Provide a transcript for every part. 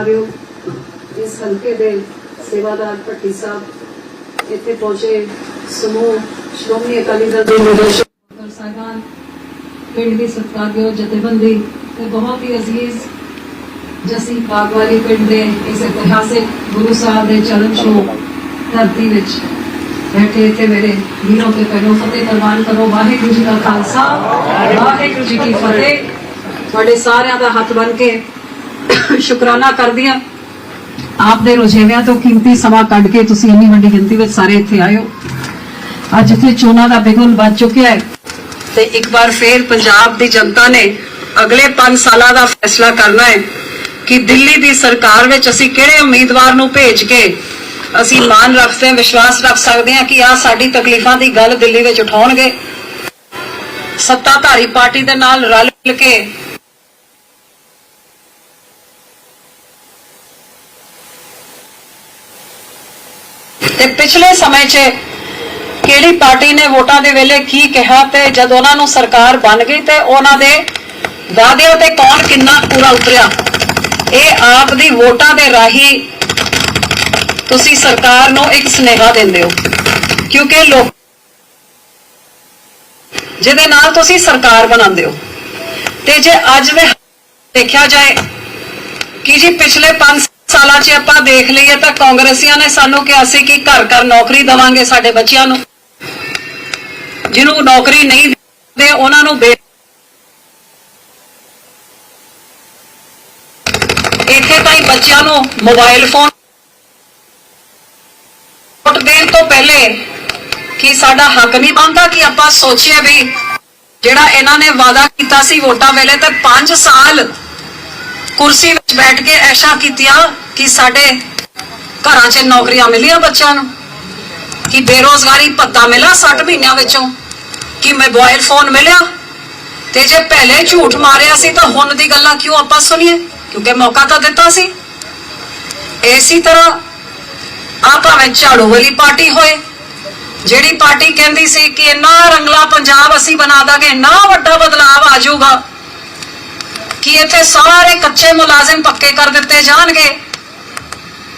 ਸਤਿਕਾਰਯੋਗ ਇਸ ਹਲਕੇ ਦੇ ਸੇਵਾਦਾਰ ਭੱਟੀ ਸਾਹਿਬ ਇੱਥੇ ਪਹੁੰਚੇ। ਸਮੂਹ ਸ਼੍ਰੋਮਣੀ ਅਕਾਲੀ ਦਲ ਦੇ ਨਿਰਦੇਸ਼ਕ ਸਾਹਿਬਾਨ, ਪਿੰਡ ਦੀ ਸਤਿਕਾਰਯੋਗ ਜਥੇਬੰਦੀ ਤੇ ਬਹੁਤ ਹੀ ਅਜ਼ੀਜ਼ ਜਸੀ ਬਾਗਵਾਲੀ ਪਿੰਡ ਦੇ ਇਸ ਇਤਿਹਾਸਿਕ ਗੁਰੂ ਸਾਹਿਬ ਦੇ ਚਰਨ ਛੋਹ ਧਰਤੀ ਵਿੱਚ ਬੈਠੇ ਇੱਥੇ ਮੇਰੇ ਵੀਰੋਂ ਤੇ ਪਹਿਲੋਂ ਫਤਿਹ ਪ੍ਰਵਾਨ ਕਰੋ। ਵਾਹਿਗੁਰੂ ਜੀ ਦਾ ਖਾਲਸਾ, ਵਾਹਿਗੁਰੂ ਜੀ ਕੀ ਫਤਿਹ। ਤੁਹਾਡੇ ਸਾਰਿਆਂ ਦਾ ਹੱਥ ਬਨ ਕੇ ਸ਼ੁਕਰਾਨਾ ਕਰਦੀ ਹਾਂ ਆਪ ਦੇ ਰੁਝੇਵਿਆਂ ਤੋਂ ਕੀਮਤੀ ਸਮਾਂ ਕੱਢ ਕੇ ਤੁਸੀਂ ਇੰਨੀ ਵੱਡੀ ਗਿਣਤੀ ਵਿੱਚ ਸਾਰੇ ਇੱਥੇ ਆਏ ਅੱਜ ਇੱਥੇ ਚੋਣਾਂ ਦਾ ਬਿਗੁਲ ਵੱਜ ਚੁੱਕਿਆ ਹੈ। ਤੇ ਇੱਕ ਵਾਰ ਫੇਰ ਪੰਜਾਬ ਦੀ ਜਨਤਾ ਨੇ ਅਗਲੇ 5 ਸਾਲਾਂ ਦਾ ਫੈਸਲਾ ਕਰਨਾ ਹੈ ਕਿ ਦਿੱਲੀ ਦੀ ਸਰਕਾਰ ਵਿੱਚ ਅਸੀਂ ਕਿਹੜੇ ਉਮੀਦਵਾਰ ਨੂੰ ਭੇਜ ਕੇ ਅਸੀਂ ਮਾਨ ਰੱਖਦੇ ਹਾਂ, ਵਿਸ਼ਵਾਸ ਰੱਖ ਸਕਦੇ ਹਾਂ ਕਿ ਆ ਸਾਡੀ ਤਕਲੀਫਾਂ ਦੀ ਗੱਲ ਦਿੱਲੀ ਵਿੱਚ ਉਠਾਉਣਗੇ। ਸੱਤਾਧਾਰੀ ਪਾਰਟੀ ਦੇ ਨਾਲ ਰਲ ਮਿਲ ਕੇ ਤੇ ਪਿਛਲੇ ਸਮੇਂ 'ਚ ਕਿਹੜੀ ਪਾਰਟੀ ਨੇ ਵੋਟਾਂ ਦੇ ਵੇਲੇ ਕੀ ਕਿਹਾ ਤੇ ਜਦ ਉਹਨਾਂ ਨੂੰ ਸਰਕਾਰ ਬਣ ਗਈ ਤੇ ਉਹਨਾਂ ਦੇ ਵਾਅਦਿਆਂ ਤੇ ਕੌਣ ਕਿੰਨਾ ਪੂਰਾ ਉਤਰਿਆ? ਇਹ ਆਪ ਦੀ ਵੋਟਾਂ ਦੇ ਰਾਹੀਂ ਤੁਸੀਂ ਸਰਕਾਰ ਨੂੰ ਇੱਕ ਸੁਨੇਹਾ ਦਿੰਦੇ ਹੋ, ਕਿਉਂਕਿ ਲੋਕ ਜਿਹਦੇ ਨਾਲ ਤੁਸੀਂ ਸਰਕਾਰ ਬਣਾਉਂਦੇ ਹੋ। ਤੇ ਜੇ ਅੱਜ ਦੇ ਦੇਖਿਆ ਜਾਏ ਕਿ ਜੀ ਪਿਛਲੇ 5 ਸਾਲਾਂ 'ਚ ਆਪਾਂ ਦੇਖ ਲਈਏ ਤਾਂ ਕਾਂਗਰਸੀਆਂ ਨੇ ਸਾਨੂੰ ਕਿਹਾ ਸੀ ਕਿ ਘਰ ਘਰ ਨੌਕਰੀ ਦਵਾਂਗੇ ਸਾਡੇ ਬੱਚਿਆਂ ਨੂੰ। ਜਿਹਨੂੰ ਨੌਕਰੀ ਨਹੀਂ ਦੇ ਉਹਨਾਂ ਨੂੰ ਇੱਥੇ ਤਾਈ ਬੱਚਿਆਂ ਨੂੰ ਮੋਬਾਈਲ ਫੋਨ ਵੋਟ ਦੇਣ ਤੋਂ ਪਹਿਲੇ ਕਿ ਸਾਡਾ ਹੱਕ ਨਹੀਂ ਬਣਦਾ ਕਿ ਆਪਾਂ ਸੋਚੀਏ ਵੀ ਜਿਹੜਾ ਇਹਨਾਂ ਨੇ ਵਾਅਦਾ ਕੀਤਾ ਸੀ ਵੋਟਾਂ ਵੇਲੇ ਤੇ 5 ਸਾਲ ਕੁਰਸੀ ਵਿੱਚ ਬੈਠ ਕੇ ਐਸ਼ਾ ਕੀਤੀਆਂ ਕਿ ਸਾਡੇ ਘਰਾਂ 'ਚ ਨੌਕਰੀਆਂ ਮਿਲੀਆਂ ਬੱਚਿਆਂ ਨੂੰ, ਕਿ ਬੇਰੋਜ਼ਗਾਰੀ ਭੱਤਾ ਮਿਲਾ 60 ਮਹੀਨਿਆਂ ਵਿੱਚੋਂ, ਕਿ ਮੋਬਾਈਲ ਫੋਨ ਮਿਲਿਆ ਤੇ ਜੇ ਪਹਿਲੇ ਝੂਠ ਮਾਰਿਆ ਸੀ ਤਾਂ ਹੁਣ ਦੀ ਗੱਲਾਂ ਕਿਉਂ ਆਪਾਂ ਸੁਣੀਏ? ਕਿਉਂਕਿ ਮੌਕਾ ਤਾਂ ਦਿੱਤਾ ਸੀ। ਇਸੇ ਤਰ੍ਹਾਂ ਆ ਭਾਵੇਂ ਝਾੜੂ ਵਾਲੀ ਪਾਰਟੀ ਹੋਏ, ਜਿਹੜੀ ਪਾਰਟੀ ਕਹਿੰਦੀ ਸੀ ਕਿ ਇੰਨਾ ਰੰਗਲਾ ਪੰਜਾਬ ਅਸੀਂ ਬਣਾ ਦਾਂਗੇ, ਇੰਨਾ ਵੱਡਾ ਬਦਲਾਅ ਆ ਜਾਊਗਾ ਕਿ ਇੱਥੇ ਸਾਰੇ ਕੱਚੇ ਮੁਲਾਜ਼ਮ ਪੱਕੇ ਕਰ ਦਿੱਤੇ ਜਾਣਗੇ?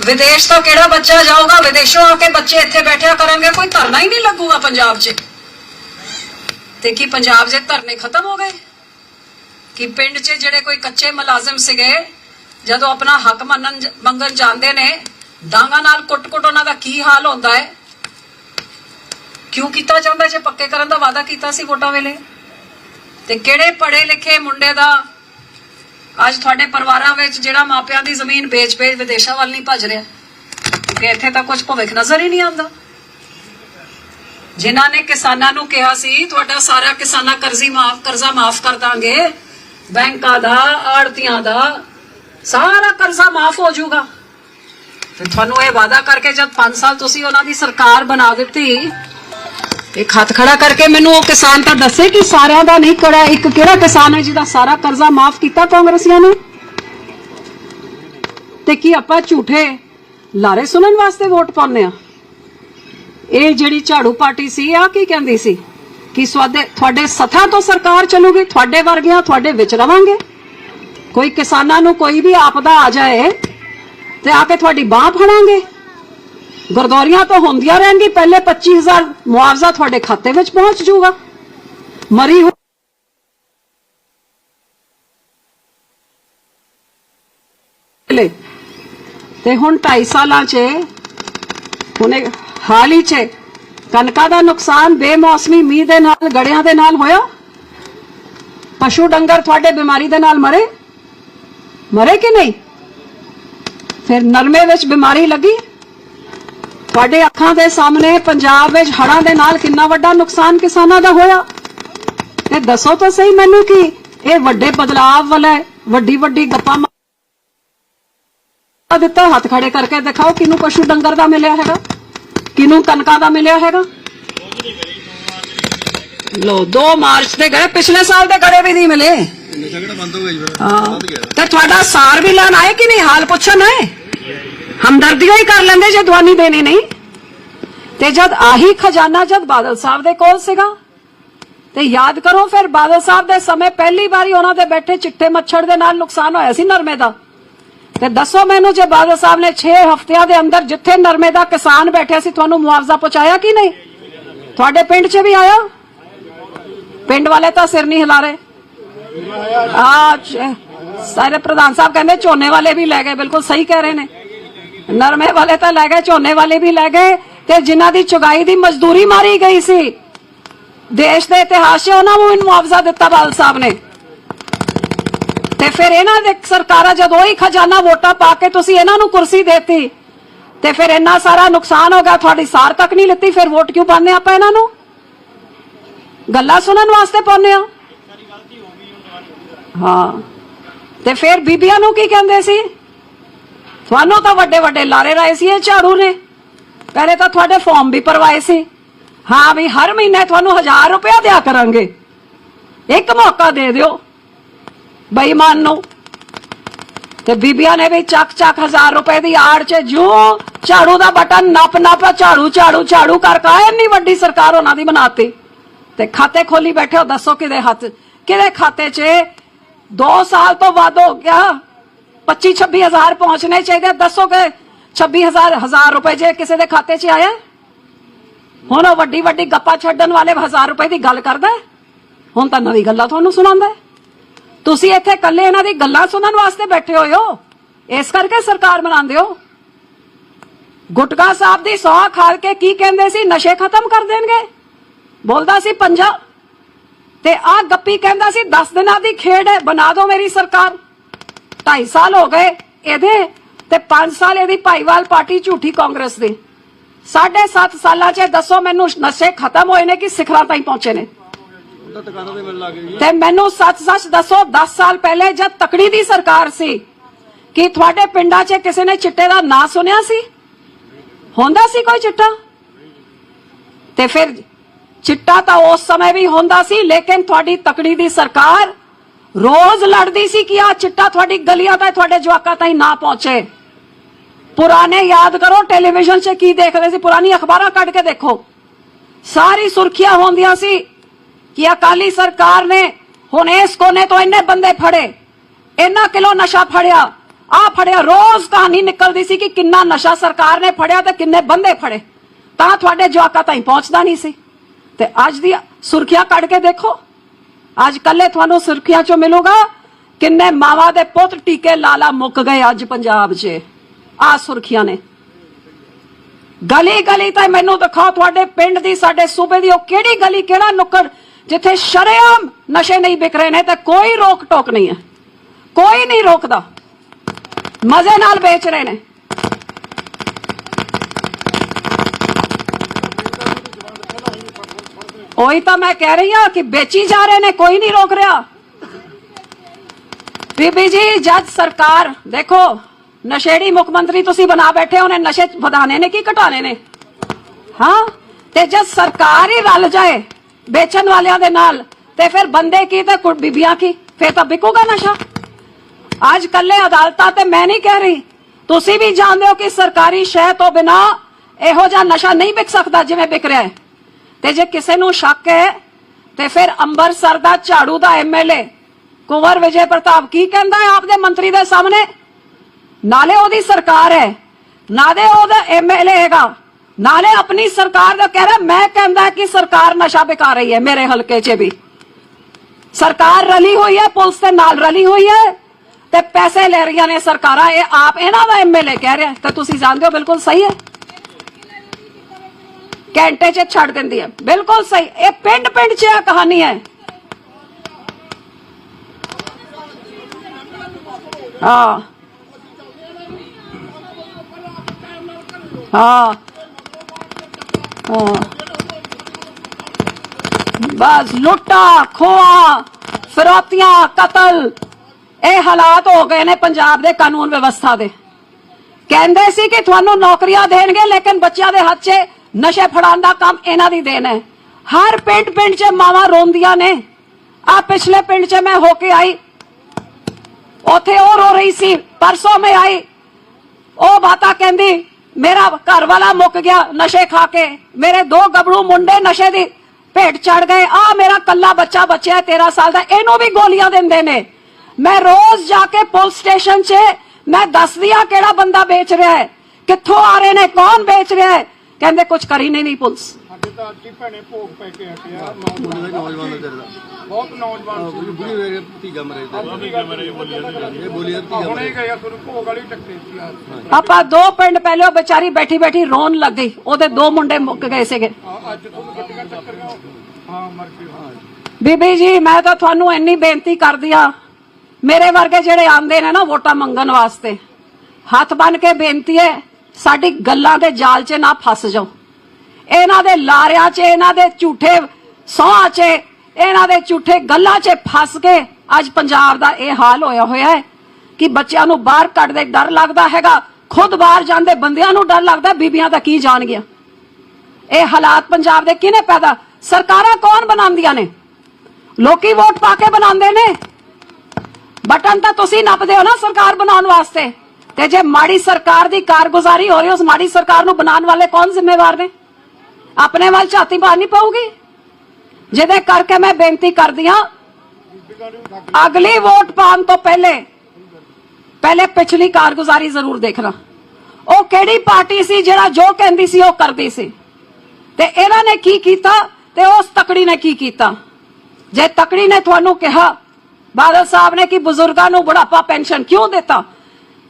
ਵਿਦੇਸ਼ ਤੋਂ ਕਿਹੜਾ ਬੱਚਾ ਜਾਊਗਾ? ਵਿਦੇਸ਼ੋਂ ਆ ਕੇ ਬੱਚੇ ਇੱਥੇ ਬੈਠਿਆ ਕਰਨਗੇ, ਕੋਈ ਧਰਨਾ ਹੀ ਨਹੀਂ ਲੱਗੂਗਾ ਪੰਜਾਬ 'ਚ। ਤੇ ਕੀ ਪੰਜਾਬ 'ਚ ਧਰਨੇ ਖਤਮ ਹੋ ਗਏ? ਕਿ ਪਿੰਡ 'ਚ ਜਿਹੜੇ ਕੋਈ ਕੱਚੇ ਮੁਲਾਜ਼ਮ ਸੀਗੇ, ਜਦੋਂ ਆਪਣਾ ਹੱਕ ਮੰਨਣ ਮੰਗਣ ਜਾਂਦੇ ਨੇ, ਡਾਂਗਾ ਨਾਲ ਕੁੱਟ-ਕੁੱਟ ਉਹਨਾਂ ਦਾ ਕੀ ਹਾਲ ਹੁੰਦਾ ਹੈ? ਕਿਉਂ ਕੀਤਾ ਜਾਂਦਾ ਜੇ ਪੱਕੇ ਕਰਨ ਦਾ ਵਾਅਦਾ ਕੀਤਾ ਸੀ ਵੋਟਾਂ ਵੇਲੇ? ਤੇ ਕਿਹੜੇ ਪੜੇ ਲਿਖੇ ਮੁੰਡੇ ਦਾ ਅੱਜ ਤੁਹਾਡੇ ਪਰਿਵਾਰਾਂ ਵਿੱਚ ਜਿਹੜਾ ਮਾਪਿਆਂ ਦੀ ਜ਼ਮੀਨ ਵੇਚ-ਵੇਚ ਵਿਦੇਸ਼ਾਂ ਵੱਲ ਨਹੀਂ ਭੱਜ ਰਿਹਾ ਕਿਉਂਕਿ ਇੱਥੇ ਤਾਂ ਕੁਝ ਭਵਿੱਖ ਨਜ਼ਰ ਹੀ ਨਹੀਂ ਆਉਂਦਾ। ਜਿਨ੍ਹਾਂ ਨੇ ਕਿਸਾਨਾਂ ਨੂੰ ਕਿਹਾ ਸੀ, ਤੁਹਾਡਾ ਸਾਰਾ ਕਿਸਾਨਾਂ ਕਰਜ਼ੀ ਮਾਫ, ਕਰਜ਼ਾ ਮਾਫ ਕਰ ਦਾਂਗੇ, ਬੈਂਕਾਂ ਦਾ, ਆੜਤੀਆਂ ਦਾ, ਸਾਰਾ ਕਰਜ਼ਾ ਮਾਫ ਹੋ ਜਾਊਗਾ। ਤੇ ਤੁਹਾਨੂੰ ਇਹ ਵਾਅਦਾ ਕਰਕੇ ਜਦ 5 ਸਾਲ ਤੁਸੀਂ ਉਹਨਾਂ ਦੀ ਸਰਕਾਰ ਬਣਾ ਦਿੱਤੀ ਇੱਕ ਹੱਥ ਖੜਾ ਕਰਕੇ ਮੈਨੂੰ ਉਹ ਕਿਸਾਨ ਤਾਂ ਦੱਸੇ ਕਿ ਸਾਰਿਆਂ ਦਾ ਨਹੀਂ ਕੜਾ ਇੱਕ ਕਿਹੜਾ ਕਿਸਾਨ ਹੈ ਜਿਹਦਾ ਸਾਰਾ ਕਰਜ਼ਾ ਮਾਫ ਕੀਤਾ ਕਾਂਗਰਸੀਆਂ ਨੇ? ਤੇ ਕੀ ਆਪਾਂ ਝੂਠੇ ਲਾਰੇ ਸੁਣਨ ਵਾਸਤੇ ਵੋਟ ਪਾਉਂਦੇ ਆ ਇਹ ਜਿਹੜੀ ਝਾੜੂ ਪਾਰਟੀ ਸੀ ਆ ਕੀ ਕਹਿੰਦੀ ਸੀ? ਕਿ ਸਵਾਦੇ ਤੁਹਾਡੇ ਸਥਾ ਤੋਂ ਸਰਕਾਰ ਚੱਲੂਗੀ, ਤੁਹਾਡੇ ਵਰਗਿਆਂ ਤੁਹਾਡੇ ਵਿੱਚ ਰਵਾਂਗੇ। ਕੋਈ ਕਿਸਾਨਾਂ ਨੂੰ ਕੋਈ ਵੀ ਆਪਦਾ ਆ ਜਾਏ ਤੇ ਆ ਕੇ ਤੁਹਾਡੀ ਬਾਹ ਫੜਾਂਗੇ। ਗੁਰਦੌਰੀਆਂ ਤਾਂ ਹੁੰਦੀਆਂ ਰਹਿਣਗੀ ਪਹਿਲੇ 25000 ਮੁਆਵਜ਼ਾ ਤੁਹਾਡੇ ਖਾਤੇ ਵਿੱਚ ਪਹੁੰਚ ਜਾਊਗਾ। ਮਰੀ ਹੋਈ ਲੈ ਤੇ ਹੁਣ 2.5 ਸਾਲਾਂ 'ਚ, ਹੁਣੇ ਹਾਲ ਹੀ 'ਚ, ਕਣਕਾਂ ਦਾ ਨੁਕਸਾਨ ਬੇਮੌਸਮੀ ਮੀਂਹ ਦੇ ਨਾਲ, ਗੜਿਆਂ ਦੇ ਨਾਲ ਹੋਇਆ? ਪਸ਼ੂ ਡੰਗਰ ਤੁਹਾਡੇ ਬਿਮਾਰੀ ਦੇ ਨਾਲ ਮਰੇ? ਮਰੇ ਕਿ ਨਹੀਂ? ਫਿਰ ਨਰਮੇ ਵਿੱਚ ਬਿਮਾਰੀ ਲੱਗੀ? ਤੁਹਾਡੇ ਅੱਖਾਂ ਦੇ ਸਾਹਮਣੇ ਪੰਜਾਬ ਵਿੱਚ ਹੜ੍ਹਾਂ ਦੇ ਨਾਲ ਕਿੰਨਾ ਵੱਡਾ ਨੁਕਸਾਨ ਕਿਸਾਨਾਂ ਦਾ ਹੋਇਆ? ਤੇ ਦੱਸੋ ਤਾਂ ਸਹੀ ਮੈਨੂੰ ਕਿ ਇਹ ਵੱਡੇ ਬਦਲਾਵ ਵਾਲਾ ਵੱਡੀ ਵੱਡੀ ਗੱਪਾਂ ਮਾਰ ਦਿੱਤਾ ਹੱਥ ਖੜੇ ਕਰਕੇ ਦਿਖਾਓ ਕਿਨੂੰ ਪਸ਼ੂ ਡੰਗਰ ਦਾ ਮਿਲਿਆ ਹੈਗਾ? ਕਿਨੂੰ ਕਣਕਾਂ ਦਾ ਮਿਲਿਆ ਹੈਗਾ? ਲੋ 2 ਮਾਰਚ ਤੇ ਗਏ ਪਿਛਲੇ ਸਾਲ ਦੇ ਗੜੇ ਵੀ ਨਹੀਂ ਮਿਲੇ। ਨਸ਼ਾ ਕਿਹੜਾ ਬੰਦ ਹੋ ਗਿਆ ਜੀ ਫਿਰ? ਹਾਂ। ਵੱਧ ਗਿਆ ਤੇ ਤੁਹਾਡਾ ਸਾਰ ਵੀ ਲੈਣ ਆਏ ਕਿ ਨਹੀਂ? ਹਾਲ ਪੁੱਛਣ ਆਏ? ਹਮਦਰਦੀਆਂ ਹੀ ਕਰ ਲੈਂਦੇ ਜੇ ਦਵਾਨੀ ਦੇਣੀ ਨਹੀਂ ਤੇ ਜਦ ਆਹੀ ਖਜ਼ਾਨਾ ਜਦ ਬਾਦਲ ਸਾਹਿਬ ਦੇ ਕੋਲ ਸੀਗਾ ਤੇ ਯਾਦ ਕਰੋ ਫਿਰ ਬਾਦਲ ਸਾਹਿਬ ਦੇ ਸਮੇਂ ਪਹਿਲੀ ਵਾਰੀ ਉਹਨਾਂ ਦੇ ਬੈਠੇ ਚਿੱਟੇ ਮੱਛਰ ਦੇ ਨਾਲ ਨੁਕਸਾਨ ਹੋਇਆ ਸੀ ਨਰਮੇ ਦਾ ਤੇ ਦੱਸੋ ਮੈਨੂੰ ਜੇ ਬਾਦਲ ਸਾਹਿਬ ਨੇ 6 ਹਫ਼ਤਿਆਂ ਦੇ ਅੰਦਰ ਜਿੱਥੇ ਨਰਮੇ ਦਾ ਕਿਸਾਨ ਬੈਠਿਆ ਸੀ ਤੁਹਾਨੂੰ ਮੁਆਵਜ਼ਾ ਪਹੁੰਚਾਇਆ ਕਿ ਨਹੀਂ ਤੁਹਾਡੇ ਪਿੰਡ 'ਚ ਵੀ ਆਇਆ ਪਿੰਡ ਵਾਲੇ ਤਾਂ ਸਿਰ ਨਹੀਂ ਹਿਲਾ ਰਹੇ ਆ ਸਾਰੇ ਪ੍ਰਧਾਨ ਸਾਹਿਬ ਕਹਿੰਦੇ ਝੋਨੇ ਵਾਲੇ ਵੀ ਲੈ ਗਏ ਬਿਲਕੁਲ ਸਹੀ ਕਹਿ ਰਹੇ ਨੇ ਨਰਮੇ ਵਾਲੇ ਤਾਂ ਲੈ ਗਏ, ਝੋਨੇ ਵਾਲੇ ਵੀ ਲੈ ਗਏ ਤੇ ਜਿਨ੍ਹਾਂ ਦੀ ਚੁਗਾਈ ਦੀ ਮਜ਼ਦੂਰੀ ਮਾਰੀ ਗਈ ਸੀ। ਦੇਸ਼ ਦੇ ਇਤਿਹਾਸ 'ਚ ਉਹਨਾਂ ਨੂੰ ਮੁਆਵਜ਼ਾ ਦਿੱਤਾ ਬਾਦਲ ਸਾਹਿਬ ਨੇ। ਤੇ ਫਿਰ ਇਹਨਾਂ ਦੇ ਸਰਕਾਰਾਂ ਜਦੋਂ ਹੀ ਖਜ਼ਾਨਾ ਵੋਟਾਂ ਪਾ ਕੇ ਤੁਸੀਂ ਇਹਨਾਂ ਨੂੰ ਕੁਰਸੀ ਦੇਤੀ, ਤੇ ਫਿਰ ਇੰਨਾ ਸਾਰਾ ਨੁਕਸਾਨ ਹੋ ਗਿਆ, ਤੁਹਾਡੀ ਸਾਰ ਤੱਕ ਨਹੀਂ ਲਿੱਤੀ, ਫਿਰ ਵੋਟ ਕਿਉਂ ਪਾਉਂਦੇ ਆਪਾਂ ਇਹਨਾਂ ਨੂੰ? ਗੱਲਾਂ ਸੁਣਨ ਵਾਸਤੇ ਪਾਉਂਦੇ ਆ ਹਾਂ। ਤੇ ਫਿਰ ਬੀਬੀਆਂ ਨੂੰ ਕੀ ਕਹਿੰਦੇ ਸੀ? ਤੁਹਾਨੂੰ ਤਾਂ ਵੱਡੇ ਵੱਡੇ ਲਾਰੇ ਰਾਏ ਸੀ, ਇਹ ਝਾੜੂ ਨੇ। ਪਹਿਲੇ ਤਾਂ ਤੁਹਾਡੇ ਫਾਰਮ ਵੀ ਭਰਵਾਏ ਸੀ। ਹਾਂ ਵੀ ਹਰ ਮਹੀਨੇ ਤੁਹਾਨੂੰ 1000 ਰੁਪਇਆ ਦਿਆ ਕਰਾਂਗੇ। ਇੱਕ ਮੌਕਾ ਦੇ ਦਿਓ। ਬੇਈਮਾਨ ਨੂੰ। ਤੇ ਬੀਬੀਆਂ ਨੇ ਵੀ ਚੱਕ ਚੱਕ 1000 ਰੁਪਏ ਦੀ ਆੜ 'ਚ ਜੂ ਝਾੜੂ ਦਾ ਬਟਨ, ਨੱਪ ਨੱਪ, ਝਾੜੂ ਝਾੜੂ ਝਾੜੂ ਕਰ ਇੰਨੀ ਵੱਡੀ ਸਰਕਾਰ ਉਹਨਾਂ ਦੀ ਬਣਾਤੀ। ਤੇ ਖਾਤੇ ਖੋਲੀ ਬੈਠੇ ਹੋ, ਦੱਸੋ ਕਿਹਦੇ ਹੱਥ, ਕਿਹਦੇ ਖਾਤੇ 'ਚ? 2 ਸਾਲ ਤੋਂ ਵੱਧ ਹੋ ਗਿਆ। 25 26000 ਪਹੁੰਚਣੇ ਚਾਹੀਦੇ ਦੱਸੋ ਕਿ 26000 1000 ਰੁਪਏ ਜੇ ਕਿਸੇ ਦੇ ਖਾਤੇ 'ਚ ਆਇਆ ਹੁਣ ਉਹ ਵੱਡੀ ਵੱਡੀ ਗੱਪਾਂ ਛੱਡਣ ਵਾਲੇ 1000 ਰੁਪਏ ਦੀ ਗੱਲ ਕਰਦਾ ਹੁਣ ਤਾਂ ਨਵੀਂ ਗੱਲਾਂ ਤੁਹਾਨੂੰ ਸੁਣਾਉਂਦਾ ਤੁਸੀਂ ਇੱਥੇ ਇਕੱਲੇ ਇਹਨਾਂ ਦੀ ਗੱਲਾਂ ਸੁਣਨ ਵਾਸਤੇ ਬੈਠੇ ਹੋਏ ਹੋ ਇਸ ਕਰਕੇ ਸਰਕਾਰ ਬਣਾਉਂਦੇ ਹੋ ਗੁਟਕਾ ਸਾਹਿਬ ਦੀ ਸੌਂ ਖਾ ਕੇ ਕੀ ਕਹਿੰਦੇ ਸੀ ਨਸ਼ੇ ਖਤਮ ਕਰ ਦੇਣਗੇ ਬੋਲਦਾ ਸੀ ਪੰਜਾ ਤੇ ਆ ਗੱਪੀ ਕਹਿੰਦਾ ਸੀ 10 ਦਿਨਾਂ ਦੀ ਖੇਡ ਹੈ ਬਣਾ ਦਿਓ ਮੇਰੀ ਸਰਕਾਰ 2.5 ਸਾਲ ਹੋ ਗਏ ਇਹਦੇ ਤੇ 5 ਸਾਲ ਇਹਦੀ ਭਾਈਵਾਲ ਪਾਰਟੀ ਝੂਠੀ ਕਾਂਗਰਸ ਦੀ। ਸਾਢੇ 7 ਸਾਲਾਂ 'ਚ ਦੱਸੋ ਮੈਨੂੰ ਨਸ਼ੇ ਖਤਮ ਹੋਏ ਨੇ ਕਿ ਸਿਖਰਾਂ ਤਾਈਂ ਪਹੁੰਚੇ ਨੇ? ਤੇ ਮੈਨੂੰ ਸੱਚ-ਸੱਚ ਦੱਸੋ 10 ਸਾਲ ਪਹਿਲੇ ਜਦ ਤਕੜੀ ਦੀ ਸਰਕਾਰ ਸੀ, ਕਿ ਤੁਹਾਡੇ ਪਿੰਡਾਂ 'ਚ ਕਿਸੇ ਨੇ ਚਿੱਟੇ ਦਾ ਨਾਂ ਸੁਣਿਆ ਸੀ? ਹੁੰਦਾ ਸੀ ਕੋਈ ਚਿੱਟਾ? ਤੇ ਫਿਰ ਚਿੱਟਾ ਤਾਂ ਉਸ ਸਮੇਂ ਵੀ ਹੁੰਦਾ ਸੀ, ਲੇਕਿਨ ਤੁਹਾਡੀ ਤਕੜੀ ਦੀ ਸਰਕਾਰ ਰੋਜ਼ ਲੜਦੀ ਸੀ ਕਿ ਆ ਚਿੱਟਾ ਤੁਹਾਡੀ ਗਲੀਆਂ ਤੱਕ ਤੁਹਾਡੇ ਜਵਾਕਾਂ ਤਾਈਂ ਨਾ ਪਹੁੰਚੇ ਪੁਰਾਣੇ ਯਾਦ ਕਰੋ ਟੈਲੀਵਿਜ਼ਨ 'ਚ ਕੀ ਦੇਖਦੇ ਸੀ ਪੁਰਾਣੀ ਅਖਬਾਰਾਂ ਕੱਢ ਕੇ ਦੇਖੋ ਸਾਰੀ ਸੁਰਖੀਆਂ ਹੁੰਦੀਆਂ ਸੀ ਕਿ ਅਕਾਲੀ ਸਰਕਾਰ ਨੇ ਹੁਣ ਇਸ ਕੋਨੇ ਤੋਂ ਇੰਨੇ ਬੰਦੇ ਫੜੇ ਇੰਨਾ ਕਿਲੋ ਨਸ਼ਾ ਫੜਿਆ ਆ ਫੜਿਆ ਰੋਜ਼ ਕਹਾਣੀ ਨਿਕਲਦੀ ਸੀ ਕਿ ਕਿੰਨਾ ਨਸ਼ਾ ਸਰਕਾਰ ਨੇ ਫੜਿਆ ਤੇ ਕਿੰਨੇ ਬੰਦੇ ਫੜੇ ਤਾਂ ਤੁਹਾਡੇ ਜਵਾਕਾਂ ਤਾਈਂ ਪਹੁੰਚਦਾ ਨਹੀਂ ਸੀ ਤੇ ਅੱਜ ਦੀ ਸੁਰਖੀਆਂ ਕੱਢ ਕੇ ਦੇਖੋ ਅੱਜ ਕੱਲੇ ਤੁਹਾਨੂੰ ਸੁਰਖੀਆਂ ਚੋਂ ਮਿਲੂਗਾ ਕਿੰਨੇ ਮਾਵਾ ਦੇ ਪੁੱਤ ਟੀਕੇ ਲਾਲਾ ਮੁੱਕ ਗਏ ਅੱਜ ਪੰਜਾਬ 'ਚ। ਆ ਸੁਰਖੀਆਂ ਨੇ। ਗਲੀ ਗਲੀ ਤਾਂ ਮੈਨੂੰ ਦਿਖਾਓ, ਤੁਹਾਡੇ ਪਿੰਡ ਦੀ, ਸਾਡੇ ਸੂਬੇ ਦੀ, ਉਹ ਕਿਹੜੀ ਗਲੀ, ਕਿਹੜਾ ਨੁੱਕਰ ਜਿੱਥੇ ਸ਼ਰੇਆਮ ਨਸ਼ੇ ਨਹੀਂ ਵਿਕ ਰਹੇ ਨੇ ਤੇ ਕੋਈ ਰੋਕ ਟੋਕ ਨਹੀਂ ਹੈ। ਕੋਈ ਨਹੀਂ ਰੋਕਦਾ। ਮਜ਼ੇ ਨਾਲ ਵੇਚ ਰਹੇ ਨੇ। ਉਹੀ ਤਾਂ ਮੈਂ ਕਹਿ ਰਹੀ ਹਾਂ ਕਿ ਵੇਚੀ ਜਾ ਰਹੇ ਨੇ, ਕੋਈ ਨਹੀਂ ਰੋਕ ਰਿਹਾ। ਬੀਬੀ ਜੀ, ਜੱਜ ਸਰਕਾਰ, ਦੇਖੋ ਨਸ਼ੇੜੀ ਮੁੱਖ ਮੰਤਰੀ ਤੁਸੀਂ ਬਣਾ ਬੈਠੇ ਹੋ ਨਸ਼ੇ ਵਧਾਣੇ ਨੇ ਕੀ ਘਟਾਣੇ ਨੇ? ਹਾਂ, ਤੇ ਜਦ ਸਰਕਾਰ ਹੀ ਰਲ ਜਾਏ ਵੇਚਣ ਵਾਲਿਆਂ ਦੇ ਨਾਲ, ਤੇ ਫਿਰ ਬੰਦੇ ਕੀ ਤੇ ਕੁੜ ਬੀਬੀਆਂ ਕੀ? ਫਿਰ ਤਾਂ ਵਿਕੂਗਾ ਨਸ਼ਾ। ਅੱਜ ਕੱਲੇ ਅਦਾਲਤਾਂ ਤੇ ਮੈਂ ਨਹੀਂ ਕਹਿ ਰਹੀ। ਤੁਸੀਂ ਵੀ ਜਾਣਦੇ ਹੋ ਕਿ ਸਰਕਾਰੀ ਸ਼ਹਿ ਤੋਂ ਬਿਨਾ ਇਹੋ ਜਿਹਾ ਨਸ਼ਾ ਨਹੀਂ ਵਿਕ ਸਕਦਾ ਜਿਵੇਂ ਵਿਕ ਰਿਹਾ ਹੈ। ਤੇ ਜੇ ਕਿਸੇ ਨੂੰ ਸ਼ੱਕ ਹੈ, ਤੇ ਫਿਰ ਅੰਮ੍ਰਿਤਸਰ ਦਾ ਝਾੜੂ ਦਾ ਐਮਐਲਏ ਕੁੰਵਰ ਵਿਜੇ ਪ੍ਰਤਾਪ ਕੀ ਕਹਿੰਦਾ ਹੈ ਆਪਦੇ ਮੰਤਰੀ ਦੇ ਸਾਹਮਣੇ? ਨਾਲੇ ਉਹਦੀ ਸਰਕਾਰ ਹੈ ਨਾਲੇ ਉਹਦਾ ਐਮਐਲਏ ਹੈਗਾ ਨਾਲੇ ਆਪਣੀ ਸਰਕਾਰ ਦਾ ਕਹਿ ਰਿਹਾ, ਮੈਂ ਕਹਿੰਦਾ ਕਿ ਸਰਕਾਰ ਨਸ਼ਾ ਵਿਕਾ ਰਹੀ ਹੈ ਮੇਰੇ ਹਲਕੇ 'ਚ ਵੀ। ਸਰਕਾਰ ਰਲੀ ਹੋਈ ਹੈ, ਪੁਲਿਸ ਦੇ ਨਾਲ ਰਲੀ ਹੋਈ ਹੈ, ਤੇ ਪੈਸੇ ਲੈ ਰਹੀਆਂ ਨੇ ਸਰਕਾਰਾਂ, ਇਹ ਆਪ ਇਹਨਾਂ ਦਾ ਐਮਐਲਏ ਕਹਿ ਰਿਹਾ, ਤੇ ਤੁਸੀਂ ਜਾਣਦੇ ਹੋ ਬਿਲਕੁਲ ਸਹੀ ਹੈ। ਘੰਟੇ 'ਚ ਛੱਡ ਦਿੰਦੀ ਹੈ। ਬਿਲਕੁਲ ਸਹੀ। ਇਹ ਪਿੰਡ ਪਿੰਡ 'ਚ ਇਹ ਕਹਾਣੀ ਹੈ। ਹਾਂ। ਹਾਂ। ਹਾਂ। ਬਸ ਲੁੱਟਾ ਖੋਆ ਫਰੋਤੀਆਂ, ਕਤਲ, ਇਹ ਹਾਲਾਤ ਹੋ ਗਏ ਨੇ ਪੰਜਾਬ ਦੇ ਕਾਨੂੰਨ ਵਿਵਸਥਾ ਦੇ। ਕਹਿੰਦੇ ਸੀ ਕਿ ਤੁਹਾਨੂੰ ਨੌਕਰੀਆਂ ਦੇਣਗੇ, ਲੇਕਿਨ ਬੱਚਿਆਂ ਦੇ ਹੱਥ 'ਚ ਨਸ਼ੇ ਫੜਾਉਣ ਦਾ ਕੰਮ ਇਹਨਾਂ ਦੀ ਦੇਣ ਹੈ। ਹਰ ਪਿੰਡ ਪਿੰਡ 'ਚ ਮਾਵਾਂ ਰੋਂਦੀਆਂ ਨੇ। ਆ ਪਿਛਲੇ ਪਿੰਡ 'ਚ ਮੈਂ ਹੋ ਕੇ ਆਈ। ਉਥੇ ਉਹ ਰੋ ਰਹੀ ਸੀ, ਪਰਸੋਂ ਮੈਂ ਆਈ। ਉਹ ਬਾਤਾ ਕਹਿੰਦੀ, ਮੇਰਾ ਘਰ ਵਾਲਾ ਮੁੱਕ ਗਿਆ ਨਸ਼ੇ ਖਾ ਕੇ। ਮੇਰੇ ਦੋ ਗਬੜੂ ਮੁੰਡੇ ਨਸ਼ੇ ਦੀ ਭੇਟ ਚੜ ਗਏ। ਆ ਮੇਰਾ ਕੱਲਾ ਬੱਚਾ ਬੱਚਿਆ 13 ਸਾਲ ਦਾ। ਇਹਨੂੰ ਵੀ ਗੋਲੀਆਂ ਦਿੰਦੇ ਨੇ। ਮੈਂ ਰੋਜ਼ ਜਾ ਕੇ ਪੁਲਿਸ ਸਟੇਸ਼ਨ 'ਚ ਮੈਂ ਦੱਸਦੀ ਆ ਕਿਹੜਾ ਬੰਦਾ ਵੇਚ ਰਿਹਾ ਹੈ। ਕਿੱਥੋਂ ਆ ਰਹੇ ਨੇ? ਕੌਣ ਵੇਚ ਰਿਹਾ ਹੈ? ਕਹਿੰਦੇ ਕੁਝ ਕਰੀ ਨਹੀਂ ਨਹੀਂ ਪੁਲਿਸ। ਸਾਡੇ ਤਾਂ ਅੱਜ ਹੀ ਭੈਣੇ ਭੋਗ ਪੈ ਕੇ ਹਟਿਆ ਮੁੰਡੇ ਦਾ ਨੌਜਵਾਨ ਦਾ ਤੇਰੇ ਦਾ। ਬਹੁਤ ਨੌਜਵਾਨ ਸੀ। ਬੁੜੀ ਵੇਖ ਭਤੀਜਾ ਮਰੇ ਤੇ ਇਹ ਬੋਲੀ ਭਤੀਜਾ ਹੁਣੇ ਮਰੇ। ਹੀ ਗਏ ਤੁਹਾਨੂੰ ਭੋਗ ਵਾਲੀ ਟੱਕਰੇ ਸੀ ਆ। ਆਪਾਂ ਦੋ ਪਿੰਡ ਪਹਿਲੇ ਉਹ ਵਿਚਾਰੀ ਬੈਠੀ ਬੈਠੀ ਰੋਣ ਲੱਗ ਗਈ ਉਹਦੇ ਦੋ ਮੁੰਡੇ ਮੁੱਕ ਗਏ ਸੀਗੇ। ਆ, ਅੱਜ ਤੁਹਾਨੂੰ ਗੱਡੀਆਂ ਟੱਕਰੀਆਂ ਹਾਂ ਮਰ ਗਏ। ਹਾਂ ਬੀਬੀ ਜੀ ਮੈਂ ਤਾਂ ਤੁਹਾਨੂੰ ਇੰਨੀ ਬੇਨਤੀ ਕਰਦੀ ਆ ਮੇਰੇ ਵਰਗੇ ਜਿਹੜੇ ਆਂਦੇ ਨੇ ਨਾ ਵੋਟਾਂ ਮੰਗਣ ਵਾਸਤੇ ਹੱਥ ਬੰਨ ਕੇ ਬੇਨਤੀ ਹੈ ਸਾਡੀ ਗੱਲਾਂ ਦੇ ਜਾਲ 'ਚ ਨਾ ਫਸ ਜਾਓ। ਇਹਨਾਂ ਦੇ ਲਾਰਿਆਂ 'ਚ, ਇਹਨਾਂ ਦੇ ਝੂਠੇ ਸੌਹਾਂ 'ਚ, ਇਹਨਾਂ ਦੇ ਝੂਠੇ ਗੱਲਾਂ 'ਚ ਫਸ ਕੇ ਅੱਜ ਪੰਜਾਬ ਦਾ ਇਹ ਹਾਲ ਹੋਇਆ ਹੋਇਆ ਹੈ ਕਿ ਬੱਚਿਆਂ ਨੂੰ ਬਾਹਰ ਕੱਢਦੇ ਡਰ ਲੱਗਦਾ ਹੈਗਾ। ਖੁਦ ਬਾਹਰ ਜਾਂਦੇ ਬੰਦਿਆਂ ਨੂੰ ਡਰ ਲੱਗਦਾ ਬੀਬੀਆਂ ਦਾ ਕੀ ਜਾਣਗੀਆਂ? ਇਹ ਹਾਲਾਤ ਪੰਜਾਬ ਦੇ ਕਿਹਨੇ ਪੈਦਾ? ਸਰਕਾਰਾਂ ਕੌਣ ਬਣਾਉਂਦੀਆਂ ਨੇ? ਲੋਕੀ ਵੋਟ ਪਾ ਕੇ ਬਣਾਉਂਦੇ ਨੇ। ਬਟਨ ਤਾਂ ਤੁਸੀਂ ਨੱਪਦੇ ਹੋ ਨਾ ਸਰਕਾਰ ਬਣਾਉਣ ਵਾਸਤੇ। ਤੇ ਜੇ ਮਾੜੀ ਸਰਕਾਰ ਦੀ ਕਾਰਗੁਜ਼ਾਰੀ ਹੋ ਰਹੀ ਉਸ ਮਾੜੀ ਸਰਕਾਰ ਨੂੰ ਬਣਾਉਣ ਵਾਲੇ ਕੌਣ ਜ਼ਿੰਮੇਵਾਰ ਨੇ? ਆਪਣੇ ਵੱਲ ਝਾਤੀ ਮਾਰਨੀ ਪਊਗੀ? ਜਿਹਦੇ ਕਰਕੇ ਮੈਂ ਬੇਨਤੀ ਕਰਦੀ ਹਾਂ, ਅਗਲੀ ਵੋਟ ਪਾਉਣ ਤੋਂ ਪਹਿਲੇ ਪਹਿਲੇ ਪਿਛਲੀ ਕਾਰਗੁਜ਼ਾਰੀ ਜ਼ਰੂਰ ਦੇਖਣਾ। ਉਹ ਕਿਹੜੀ ਪਾਰਟੀ ਸੀ ਜਿਹੜਾ ਜੋ ਕਹਿੰਦੀ ਸੀ ਉਹ ਕਰਦੀ ਸੀ? ਤੇ ਇਹਨਾਂ ਨੇ ਕੀ ਕੀਤਾ ਤੇ ਉਸ ਤਕੜੀ ਨੇ ਕੀ ਕੀਤਾ? ਜੇ ਤਕੜੀ ਨੇ ਤੁਹਾਨੂੰ ਕਿਹਾ, ਬਾਦਲ ਸਾਹਿਬ ਨੇ ਕਿ ਬਜ਼ੁਰਗਾਂ ਨੂੰ ਬੁਢਾਪਾ ਪੈਨਸ਼ਨ ਕਿਉਂ ਦਿੱਤਾ?